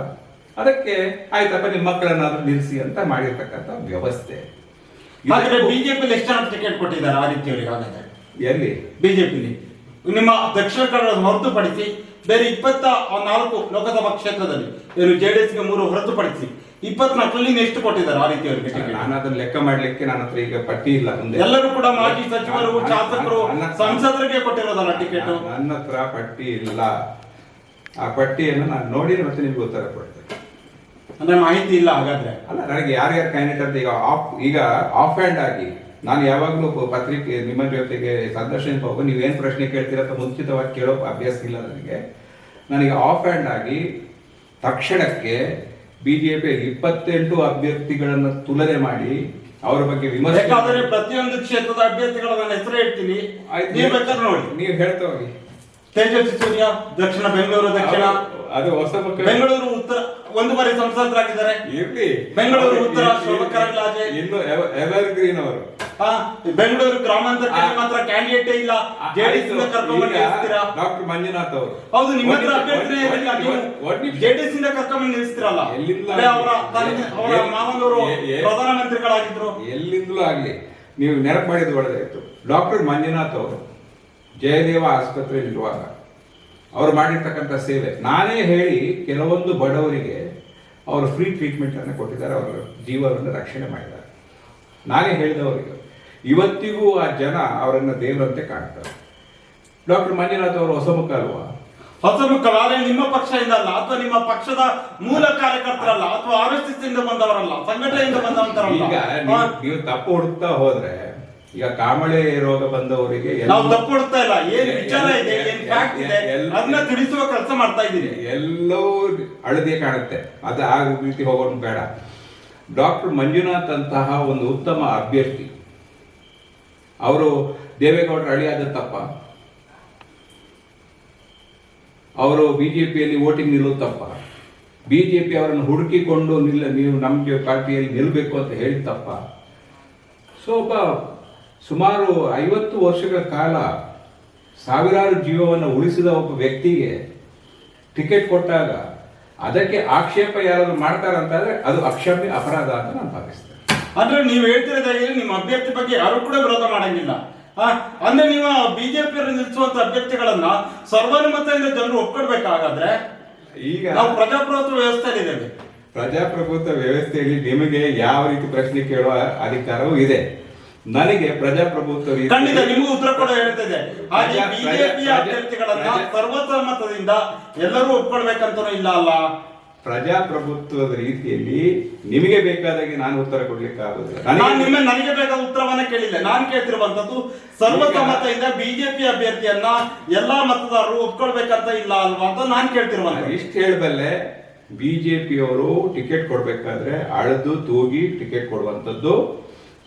ಅದಕ್ಕೆ ಆಯ್ತಪ್ಪ ನಿಮ್ಮ ಮಕ್ಕಳನ್ನಾದ್ರೂ ನಿಲ್ಲಿಸಿ ಅಂತ ಮಾಡಿರ್ತಕ್ಕಂಥ ವ್ಯವಸ್ಥೆ. ಬಿಜೆಪಿ ಎಷ್ಟು ಜನ ಟಿಕೆಟ್ ಕೊಟ್ಟಿದ್ದಾರೆ ಆದಿತ್ಯ ಅವರಿಗೆ ಹಾಗಾದ್ರೆ? ಎಲ್ಲಿ? ಬಿಜೆಪಿಲಿ. ನಿಮ್ಮ ದಕ್ಷಿಣ ಕನ್ನಡ ಹೊರತುಪಡಿಸಿ ಬೇರೆ ಇಪ್ಪತ್ತ ನಾಲ್ಕು ಲೋಕಸಭಾ ಕ್ಷೇತ್ರದಲ್ಲಿ ಏನು ಜೆಡಿಎಸ್ಗೆ ಮೂರು ಹೊರತುಪಡಿಸಿ ಇಪ್ಪತ್ನಾಲ್ಕರಲ್ಲಿ ಎಷ್ಟು ಕೊಟ್ಟಿದ್ದಾರೆ ಆ ರೀತಿ ಅವರಿಗೆ ನಾನು ಅದನ್ನ ಲೆಕ್ಕ ಮಾಡ್ಲಿಕ್ಕೆ ನನ್ನ ಹತ್ರ ಈಗ ಪಟ್ಟಿ ಇಲ್ಲ ಮುಂದೆ. ಎಲ್ಲರೂ ಕೂಡ ಮಾಜಿ ಸಚಿವರು ಶಾಸಕರು ಸಂಸದರಿಗೆ ಕೊಟ್ಟಿರೋದಲ್ಲ ಟಿಕೆಟ್ ನನ್ನ ಹತ್ರ ಪಟ್ಟಿ ಇಲ್ಲ. ಆ ಪಟ್ಟಿಯನ್ನು ನಾನು ನೋಡಿ ಮತ್ತೆ ನಿಮ್ಗೆ ಉತ್ತರ ಕೊಡ್ತೇನೆ. ಅಂದ್ರೆ ಮಾಹಿತಿ ಇಲ್ಲ ಹಾಗಾದ್ರೆ. ಅಲ್ಲ ನನಗೆ ಯಾರ್ಯಾರು ಕ್ಯಾಂಡಿಡೇಟ್ ಅಂತ ಈಗ ಆಫ್ ಈಗ ಆಫ್ ಹ್ಯಾಂಡ್ ಆಗಿ ನಾನು ಯಾವಾಗಲೂ ಪತ್ರಿಕೆ ನಿಮ್ಮ ಜೊತೆಗೆ ಸಂದರ್ಶನಕ್ಕೆ ಹೋಗೋ ನೀವೇನು ಪ್ರಶ್ನೆ ಕೇಳ್ತೀರ ಅಂತ ಮುಂಚಿತವಾಗಿ ಕೇಳೋ ಅಭ್ಯಾಸ ಇಲ್ಲ ನನಗೆ. ನನಗೆ ಆಫ್ ಹ್ಯಾಂಡ್ ಆಗಿ ತಕ್ಷಣಕ್ಕೆ ಬಿಜೆಪಿ ಇಪ್ಪತ್ತೆಂಟು ಅಭ್ಯರ್ಥಿಗಳನ್ನು ತುಲನೆ ಮಾಡಿ ಅವರ ಬಗ್ಗೆ ವಿಮರ್ಶೆ ಬೇಕಾದ್ರೆ ಪ್ರತಿಯೊಂದು ಕ್ಷೇತ್ರದ ಅಭ್ಯರ್ಥಿಗಳ ನನ್ನ ಹೆಸರು ಹೇಳ್ತೀನಿ. ಆಯ್ತು. ನೀವು ಬೇಕಾದ್ರೆ ನೋಡಿ. ನೀವು ಹೇಳ್ತಾ ಹೋಗಿ. ತೇಜಸ್ವಿ ಸೂರ್ಯ ದಕ್ಷಿಣ ಬೆಂಗಳೂರು ದಕ್ಷಿಣ ಅದು ಹೊಸ ಬೆಂಗಳೂರು ಉತ್ತರ ಒಂದು ಬಾರಿ ಸಂಸದರಾಗಿದ್ದಾರೆ. ಇರ್ಲಿ. ಬೆಂಗಳೂರು ಉತ್ತರ ಶೋಭಾ ಕರಂದ್ಲಾಜೆ. ಇನ್ನು ಎವ- ಎವರ್ ಗ್ರೀನ್ ಅವರು ಬೆಂಗಳೂರು ಗ್ರಾಮಾಂತರ. ಮಾತ್ರ ಕ್ಯಾಂಡಿಡೇಟ್ ಇಲ್ಲ. ಜೆಡಿಎಸ್ ಇಂದ ಕರ್ಕೊಂಡ್ ನಿಲ್ಲಿಸ್ತೀರಾ? ಡಾಕ್ಟರ್ ಮಂಜುನಾಥ್ ಅವರು. ಹೌದು ನಿಮ್ಮ ಹತ್ರ ಅಭ್ಯರ್ಥಿ ನೀವು ಜೆಡಿಎಸ್ ಇಂದ ಕರ್ಕೊಂಡ್ ನಿಲ್ಲಿಸ್ತೀರಲ್ಲ? ಎಲ್ಲಿಂದ ಅವರ ಅವರ ಮಾವನವರು ಪ್ರಧಾನಮಂತ್ರಿಗಳಾಗಿದ್ರು. ಎಲ್ಲಿಂದಲೂ ಆಗ್ಲಿ. ನೀವು ನೆನಪು ಮಾಡಿದ್ ಒಳ್ಳೆದಾಯ್ತು. ಡಾಕ್ಟರ್ ಮಂಜುನಾಥ್ ಅವರು ಜಯದೇವ ಆಸ್ಪತ್ರೆಯಲ್ಲಿರುವಾಗ ಅವರು ಮಾಡಿರ್ತಕ್ಕಂಥ ಸೇವೆ. ನಾನೇ ಹೇಳಿ ಕೆಲವೊಂದು ಬಡವರಿಗೆ ಅವರು ಫ್ರೀ ಟ್ರೀಟ್ಮೆಂಟ್ ಅನ್ನು ಕೊಟ್ಟಿದ್ದಾರೆ ಅವರ ಜೀವವನ್ನು ರಕ್ಷಣೆ ಮಾಡಿದ್ದಾರೆ. ನಾನೇ ಹೇಳಿದವರಿಗೆ ಇವತ್ತಿಗೂ ಆ ಜನ ಅವರನ್ನು ದೇವರಂತೆ ಕಾಣ್ತಾರೆ. ಡಾಕ್ಟರ್ ಮಂಜುನಾಥ್ ಅವರು ಹೊಸಮುಖ ಅಲ್ವಾ? ಹೊಸ ಮುಖವಾದ್ರೆ ನಿಮ್ಮ ಪಕ್ಷದಿಂದ ಅಲ್ಲ ಅಥವಾ ನಿಮ್ಮ ಪಕ್ಷದ ಮೂಲ ಕಾರ್ಯಕರ್ತರಲ್ಲ ಅಥವಾ ಆರ್ ಎಸ್ ಎಸ್ ಇಂದ ಬಂದವರಲ್ಲ ಸಂಘಟನೆಯಿಂದ ಬಂದವಂತರಲ್ಲ. ನೀವು ತಪ್ಪು ಹುಡುಕ್ತಾ ಹೋದ್ರೆ ಈಗ ಕಾಮಳೆ ರೋಗ ಬಂದವರಿಗೆ ನಾವು ತಪ್ಪು ಇಲ್ಲ. ಏನ್ ವಿಚಾರ ಇದೆ ಏನ್ ಫ್ಯಾಕ್ಟ್ ಇದೆ ಅದನ್ನ ತಿಳಿಸುವ ಕೆಲಸ ಮಾಡ್ತಾ ಇದ್ದೀನಿ ಎಲ್ಲೋ ಹಳದಿ ಕಾಣುತ್ತೆ. ಅದು ಆ ರೀತಿ ಹೋಗೋದು ಬೇಡ. ಡಾಕ್ಟರ್ ಮಂಜುನಾಥ್ ಅಂತಹ ಒಂದು ಉತ್ತಮ ಅಭ್ಯರ್ಥಿ. ಅವರು ದೇವೇಗೌಡರ ಅಳಿಯಾದ ತಪ್ಪ. ಅವರು ಬಿಜೆಪಿಯಲ್ಲಿ ವೋಟಿಂಗ್ ನಿಲ್ಲೋ ತಪ್ಪ. ಬಿಜೆಪಿ ಅವರನ್ನು ಹುಡುಕಿಕೊಂಡು ನಿಲ್ಲ ನೀವು ನಮ್ಮ ಪಾರ್ಟಿಯಲ್ಲಿ ನಿಲ್ಲಬೇಕು ಅಂತ ಹೇಳಿ ತಪ್ಪ. ಸೊ ಒಬ್ಬ ಸುಮಾರು ಐವತ್ತು ವರ್ಷಗಳ ಕಾಲ ಸಾವಿರಾರು ಜೀವವನ್ನು ಉಳಿಸಿದ ಒಬ್ಬ ವ್ಯಕ್ತಿಗೆ ಟಿಕೆಟ್ ಕೊಟ್ಟಾಗ ಅದಕ್ಕೆ ಆಕ್ಷೇಪ ಯಾರಾದರೂ ಮಾಡ್ತಾರಂತಾದ್ರೆ ಅದು ಅಕ್ಷಮ್ಯ ಅಪರಾಧ ಅಂತ ನಾನು ಭಾವಿಸ್ತೇನೆ. ಅಂದ್ರೆ ನೀವು ಹೇಳ್ತಿರೋದಾಗಿ ನಿಮ್ಮ ಅಭ್ಯರ್ಥಿ ಬಗ್ಗೆ ಯಾರು ಕೂಡ ವಿರೋಧ ಮಾಡಂಗಿಲ್ಲ. ಅಂದ್ರೆ ನೀವು ಬಿಜೆಪಿ ನಿಲ್ಲಿಸುವಂತ ಅಭ್ಯರ್ಥಿಗಳನ್ನ ಸರ್ವಾನುಮತದಿಂದ ಜನರು ಒಪ್ಕೊಡ್ಬೇಕಾಗಾದ್ರೆ ಈಗ ನಾವು ಪ್ರಜಾಪ್ರಭುತ್ವ ವ್ಯವಸ್ಥೆಯಲ್ಲಿ ಇದ್ದೇವೆ. ಪ್ರಜಾಪ್ರಭುತ್ವ ವ್ಯವಸ್ಥೆಯಲ್ಲಿ ನಿಮಗೆ ಯಾವ ರೀತಿ ಪ್ರಶ್ನೆ ಕೇಳುವ ಅಧಿಕಾರವೂ ಇದೆ. ನನಗೆ ಪ್ರಜಾಪ್ರಭುತ್ವ ಖಂಡಿತ ನಿಮಗೂ ಉತ್ತರ ಕೂಡ ಹೇಳ್ತಿದೆ ಹಾಗೆ ಬಿಜೆಪಿ ಬಿಜೆಪಿಯ ಅಭ್ಯರ್ಥಿಗಳನ್ನ ಸರ್ವಸಮ್ಮತದಿಂದ ಎಲ್ಲರೂ ಒಪ್ಕೊಳ್ಬೇಕಂತನೂ ಇಲ್ಲ ಅಲ್ಲ? ಪ್ರಜಾಪ್ರಭುತ್ವದ ರೀತಿಯಲ್ಲಿ ನಿಮಗೆ ಬೇಕಾದಾಗೆ ನಾನು ಉತ್ತರ ಕೊಡ್ಲಿಕ್ಕೆ ಆಗುದಿಲ್ಲ. ನಾನು ನನಗೆ ನಿಮ್ಮ ನನಗೆ ಬೇಕಾದ ಉತ್ತರವನ್ನ ಕೇಳಿಲ್ಲ. ನಾನು ಕೇಳ್ತಿರುವಂತದ್ದು ಸರ್ವಸಮ್ಮತದಿಂದ ಬಿಜೆಪಿ ಅಭ್ಯರ್ಥಿಯನ್ನ ಎಲ್ಲಾ ಮತದಾರರು ಒಪ್ಕೊಳ್ಬೇಕಂತ ಇಲ್ಲ ಅಲ್ವಾ ಅಂತ ನಾನು ಕೇಳ್ತಿರುವಂತ ಇಷ್ಟು ಹೇಳಬಲ್ಲೆ ಬಿಜೆಪಿಯವರು ಟಿಕೆಟ್ ಕೊಡ್ಬೇಕಾದ್ರೆ ಅಳೆದು ತೂಗಿ ಟಿಕೆಟ್ ಕೊಡುವಂಥದ್ದು.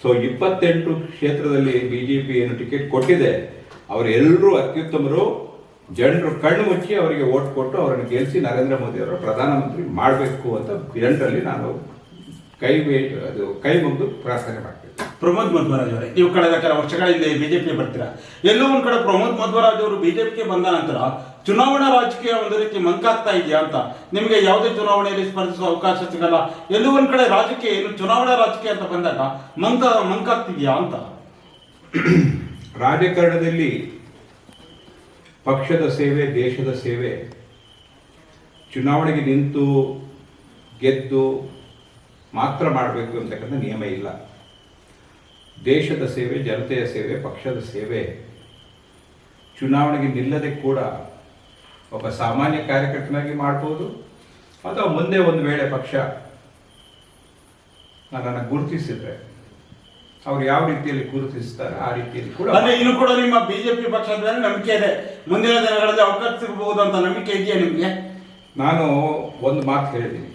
ಸೊ ಇಪ್ಪತ್ತೆಂಟು ಕ್ಷೇತ್ರದಲ್ಲಿ ಬಿಜೆಪಿ ಏನು ಟಿಕೆಟ್ ಕೊಟ್ಟಿದೆ. ಅವರೆಲ್ಲರೂ ಅತ್ಯುತ್ತಮರು, ಜನರು ಕಣ್ಣು ಮುಚ್ಚಿ ಅವರಿಗೆ ಓಟ್ ಕೊಟ್ಟು ಅವರನ್ನು ಗೆಲ್ಲಿಸಿ ನರೇಂದ್ರ ಮೋದಿ ಅವರ ಪ್ರಧಾನಮಂತ್ರಿ ಮಾಡಬೇಕು ಅಂತ ಜನರಲ್ಲಿ ನಾನು ಕೈ ಬೇ- ಅದು ಕೈ ಮುಗಿದು ಪ್ರಾರ್ಥನೆ ಮಾಡ್ತೀನಿ. ಪ್ರಮೋದ್ ಮಧ್ವರಾಜ್ ಅವರೇ, ನೀವು ಕಳೆದ ಕೆಲ ವರ್ಷಗಳ ಹಿಂದೆ ಬಿಜೆಪಿ ಬರ್ತೀರಾ? ಎಲ್ಲೋ ಒಂದು ಕಡೆ ಪ್ರಮೋದ್ ಮಧ್ವರಾಜ್ ಅವರು ಬಿಜೆಪಿಗೆ ಬಂದ ನಂತರ ಚುನಾವಣಾ ರಾಜಕೀಯ ಒಂದು ರೀತಿ ಮಂಕಾಗ್ತಾ ಇದೆಯಾ ಅಂತ ನಿಮಗೆ ಯಾವುದೇ ಚುನಾವಣೆಯಲ್ಲಿ ಸ್ಪರ್ಧಿಸುವ ಅವಕಾಶ ಸಿಗಲ್ಲ. ಎಲ್ಲೋ ಒಂದ್ ಕಡೆ ರಾಜಕೀಯ ಏನು ಚುನಾವಣಾ ರಾಜಕೀಯ ಅಂತ ಬಂದಾಗ ಮಂಕ ಮಂಕಾಗ್ತಿದೆಯಾ ಅಂತ? ರಾಜಕಾರಣದಲ್ಲಿ ಪಕ್ಷದ ಸೇವೆ, ದೇಶದ ಸೇವೆ, ಚುನಾವಣೆಗೆ ನಿಂತು ಗೆದ್ದು ಮಾತ್ರ ಮಾಡಬೇಕು ಅಂತಕ್ಕಂಥ ನಿಯಮ ಇಲ್ಲ. ದೇಶದ ಸೇವೆ, ಜನತೆಯ ಸೇವೆ, ಪಕ್ಷದ ಸೇವೆ, ಚುನಾವಣೆಗೆ ನಿಲ್ಲದೆ ಕೂಡ ಒಬ್ಬ ಸಾಮಾನ್ಯ ಕಾರ್ಯಕರ್ತನಾಗಿ ಮಾಡ್ಬೋದು ಅಥವಾ ಮುಂದೆ ಒಂದು ವೇಳೆ ಪಕ್ಷ ನನ್ನನ್ನು ಗುರುತಿಸಿದ್ರೆ ಅವ್ರು ಯಾವ ರೀತಿಯಲ್ಲಿ ಗುರುತಿಸ್ತಾರೆ ಆ ರೀತಿಯಲ್ಲಿ ಕೂಡ ಅಂದ್ರೆ ಇನ್ನು ಕೂಡ ನಿಮ್ಮ ಬಿಜೆಪಿ ಪಕ್ಷದ ಮೇಲೆ ನಂಬಿಕೆ ಇದೆ. ಮುಂದಿನ ದಿನಗಳಲ್ಲಿ ಅವಕಾಶ ಸಿಗಬಹುದು ಅಂತ ನಂಬಿಕೆ ಇದೆಯಾ ನಿಮಗೆ? ನಾನು ಒಂದು ಮಾತು ಹೇಳಿದ್ದೀನಿ.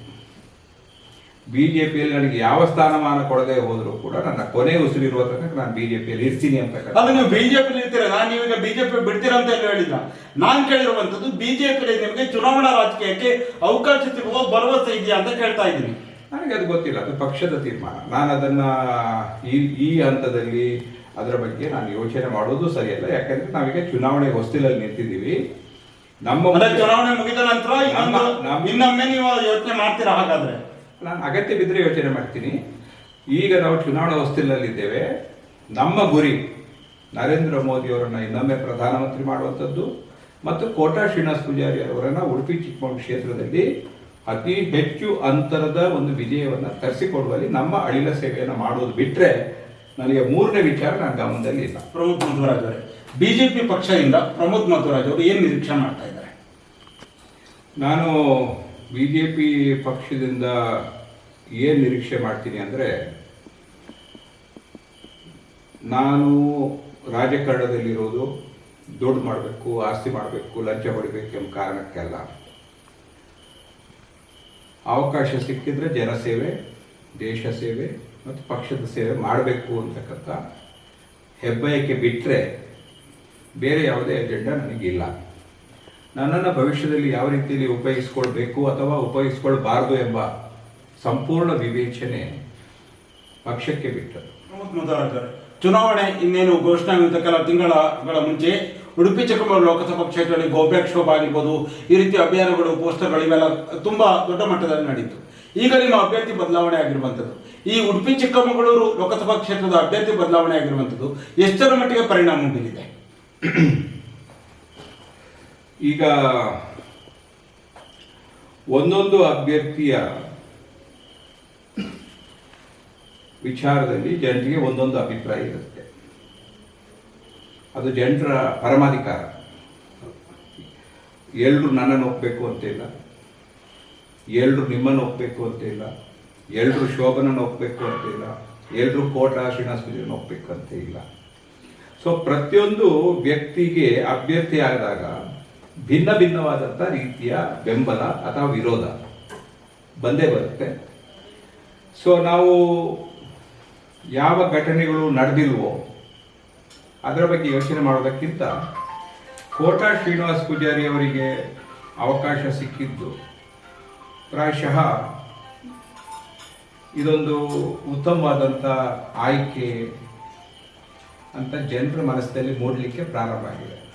ಬಿ ಜೆ ಪಿಯಲ್ಲಿ ನನಗೆ ಯಾವ ಸ್ಥಾನಮಾನ ಕೊಡದೆ ಹೋದರೂ ಕೂಡ ನನ್ನ ಕೊನೆ ಉಸಿರಿರುವ ತನಕ ನಾನು ಬಿ ಜೆ ಪಿಯಲ್ಲಿ ಇರ್ತೀನಿ ಅಂತ ಅದು ನೀವು ಬಿಜೆಪಿ ಇರ್ತೀರ? ನಾನು ನೀವೀಗ ಬಿಜೆಪಿ ಬಿಡ್ತೀರಾ ಅಂತ ಏನು ಹೇಳಿಲ್ಲ. ನಾನು ಕೇಳಿರುವಂತದ್ದು ಬಿಜೆಪಿ ನಿಮಗೆ ಚುನಾವಣಾ ರಾಜಕೀಯಕ್ಕೆ ಅವಕಾಶ ಸಿಗುವ ಭರವಸೆ ಇದೆಯಾ ಅಂತ ಕೇಳ್ತಾ ಇದ್ದೀನಿ. ನನಗೆ ಅದು ಗೊತ್ತಿಲ್ಲ ಅದು ಪಕ್ಷದ ತೀರ್ಮಾನ. ನಾನು ಅದನ್ನ ಈ ಈ ಹಂತದಲ್ಲಿ ಅದರ ಬಗ್ಗೆ ನಾನು ಯೋಚನೆ ಮಾಡೋದು ಸರಿಯಲ್ಲ ಯಾಕಂದ್ರೆ ನಾವೀಗ ಚುನಾವಣೆ ಹೊಸ್ತಿಲಲ್ಲಿ ನಿಂತಿದ್ದೀವಿ. ನಮ್ಮ ಚುನಾವಣೆ ಮುಗಿದ ನಂತರ ಇನ್ನೊಮ್ಮೆ ನೀವು ಯೋಚನೆ ಮಾಡ್ತೀರಾ ಹಾಗಾದ್ರೆ? ನಾನು ಅಗತ್ಯ ಬಿದ್ದರೆ ಯೋಚನೆ ಮಾಡ್ತೀನಿ. ಈಗ ನಾವು ಚುನಾವಣಾ ಹೊಸ್ತಿಲಲ್ಲಿದ್ದೇವೆ ನಮ್ಮ ಗುರಿ ನರೇಂದ್ರ ಮೋದಿ ಅವರನ್ನು ಇನ್ನೊಮ್ಮೆ ಪ್ರಧಾನಮಂತ್ರಿ ಮಾಡುವಂಥದ್ದು ಮತ್ತು ಕೋಟಾ ಶ್ರೀನಿವಾಸ ಪೂಜಾರಿ ಅವರನ್ನು ಉಡುಪಿ ಚಿಕ್ಕಮಗಳೂರು ಕ್ಷೇತ್ರದಲ್ಲಿ ಅತಿ ಹೆಚ್ಚು ಅಂತರದ ಒಂದು ವಿಜಯವನ್ನು ತರಿಸಿಕೊಡುವಲ್ಲಿ ನಮ್ಮ ಅಳಿಲ ಸೇವೆಯನ್ನು ಮಾಡೋದು ಬಿಟ್ಟರೆ ನನಗೆ ಮೂರನೇ ವಿಚಾರ ನನ್ನ ಗಮನದಲ್ಲಿ ಇಲ್ಲ. ಪ್ರಮೋದ್ ಮಧುರಾಜ್ ಅವರೇ ಬಿಜೆಪಿ ಪಕ್ಷದಿಂದ ಪ್ರಮೋದ್ ಮಧುರಾಜ್ ಅವರು ಏನು ನಿರೀಕ್ಷೆ ಮಾಡ್ತಾ ಇದ್ದಾರೆ? ನಾನು ಬಿ ಜೆ ಪಿ ಪಕ್ಷದಿಂದ ಏನು ನಿರೀಕ್ಷೆ ಮಾಡ್ತೀನಿ ಅಂದರೆ, ನಾನು ರಾಜಕಾರಣದಲ್ಲಿರೋದು ದುಡ್ಡು ಮಾಡಬೇಕು, ಆಸ್ತಿ ಮಾಡಬೇಕು, ಲಂಚ ಹೊಡಿಬೇಕು ಎಂಬ ಕಾರಣಕ್ಕೆಲ್ಲ ಅವಕಾಶ ಸಿಕ್ಕಿದ್ರೆ ಜನಸೇವೆ ದೇಶ ಸೇವೆ ಮತ್ತು ಪಕ್ಷದ ಸೇವೆ ಮಾಡಬೇಕು ಅಂತಕ್ಕಂಥ ಹೆಬ್ಬಯಕ್ಕೆ ಬಿಟ್ಟರೆ ಬೇರೆ ಯಾವುದೇ ಅಜೆಂಡಾ ನನಗಿಲ್ಲ. ನನ್ನನ್ನು ಭವಿಷ್ಯದಲ್ಲಿ ಯಾವ ರೀತಿಯಲ್ಲಿ ಉಪಯೋಗಿಸ್ಕೊಳ್ಬೇಕು ಅಥವಾ ಉಪಯೋಗಿಸ್ಕೊಳ್ಬಾರ್ದು ಎಂಬ ಸಂಪೂರ್ಣ ವಿವೇಚನೆ ಪಕ್ಷಕ್ಕೆ ಮಧ್ವರಾಜ್ ಚುನಾವಣೆ ಇನ್ನೇನು ಘೋಷಣೆ ಆಗುವಂತ ಕೆಲವು ತಿಂಗಳ ಮುಂಚೆ ಉಡುಪಿ, ಚಿಕ್ಕಮಗಳೂರು ಲೋಕಸಭಾ ಕ್ಷೇತ್ರದಲ್ಲಿ ಗೋಬ್ಯಾಕ್ ಆಗಿರ್ಬೋದು, ಈ ರೀತಿ ಅಭಿಯಾನಗಳು, ಪೋಸ್ಟರ್ಗಳು ಇವೆಲ್ಲ ತುಂಬಾ ದೊಡ್ಡ ಮಟ್ಟದಲ್ಲಿ ನಡೀತು ಈಗ ನಿಮ್ಮ ಅಭ್ಯರ್ಥಿ ಬದಲಾವಣೆ ಆಗಿರುವಂಥದ್ದು ಈ ಉಡುಪಿ, ಚಿಕ್ಕಮಗಳೂರು ಲೋಕಸಭಾ ಕ್ಷೇತ್ರದ ಅಭ್ಯರ್ಥಿ ಬದಲಾವಣೆ ಆಗಿರುವಂಥದ್ದು ಎಷ್ಟರ ಮಟ್ಟಿಗೆ ಪರಿಣಾಮ ಬೀರಿದೆ? ಈಗ ಒಂದೊಂದು ಅಭ್ಯರ್ಥಿಯ ವಿಚಾರದಲ್ಲಿ ಜನರಿಗೆ ಒಂದೊಂದು ಅಭಿಪ್ರಾಯ ಇರುತ್ತೆ. ಅದು ಜನರ ಪರಮಾಧಿಕಾರ. ಎಲ್ಲರೂ ನನ್ನನ್ನು ಒಪ್ಪಬೇಕು ಅಂತಿಲ್ಲ ಎಲ್ಲರೂ ನಿಮ್ಮನ್ನು ಒಪ್ಪಬೇಕು ಅಂತಿಲ್ಲ ಎಲ್ಲರೂ ಶೋಭನನ್ನು ಒಪ್ಪಬೇಕು ಅಂತಿಲ್ಲ ಎಲ್ಲರೂ ಕೋಟ ಶ್ರೀನಿವಾಸ ಒಪ್ಪಬೇಕು ಅಂತ ಇಲ್ಲ. ಸೊ ಪ್ರತಿಯೊಂದು ವ್ಯಕ್ತಿಗೆ ಅಭ್ಯರ್ಥಿ ಆದಾಗ ಭಿನ್ನ ಭಿನ್ನವಾದಂಥ ರೀತಿಯ ಬೆಂಬಲ ಅಥವಾ ವಿರೋಧ. ಬಂದೇ ಬರುತ್ತೆ. ಸೊ ನಾವು ಯಾವ ಘಟನೆಗಳು ನಡೆದಿಲ್ವೋ, ಅದರ ಬಗ್ಗೆ ಯೋಚನೆ ಮಾಡೋದಕ್ಕಿಂತ ಕೋಟಾ ಶ್ರೀನಿವಾಸ್ ಪೂಜಾರಿ ಅವರಿಗೆ ಅವಕಾಶ ಸಿಕ್ಕಿದ್ದು. ಪ್ರಾಯಶಃ ಇದೊಂದು ಉತ್ತಮವಾದಂಥ ಆಯ್ಕೆ ಅಂತ ಜನರ ಮನಸ್ಸಲ್ಲಿ ಮೂಡಲಿಕ್ಕೆ ಪ್ರಾರಂಭ ಆಗಿದೆ.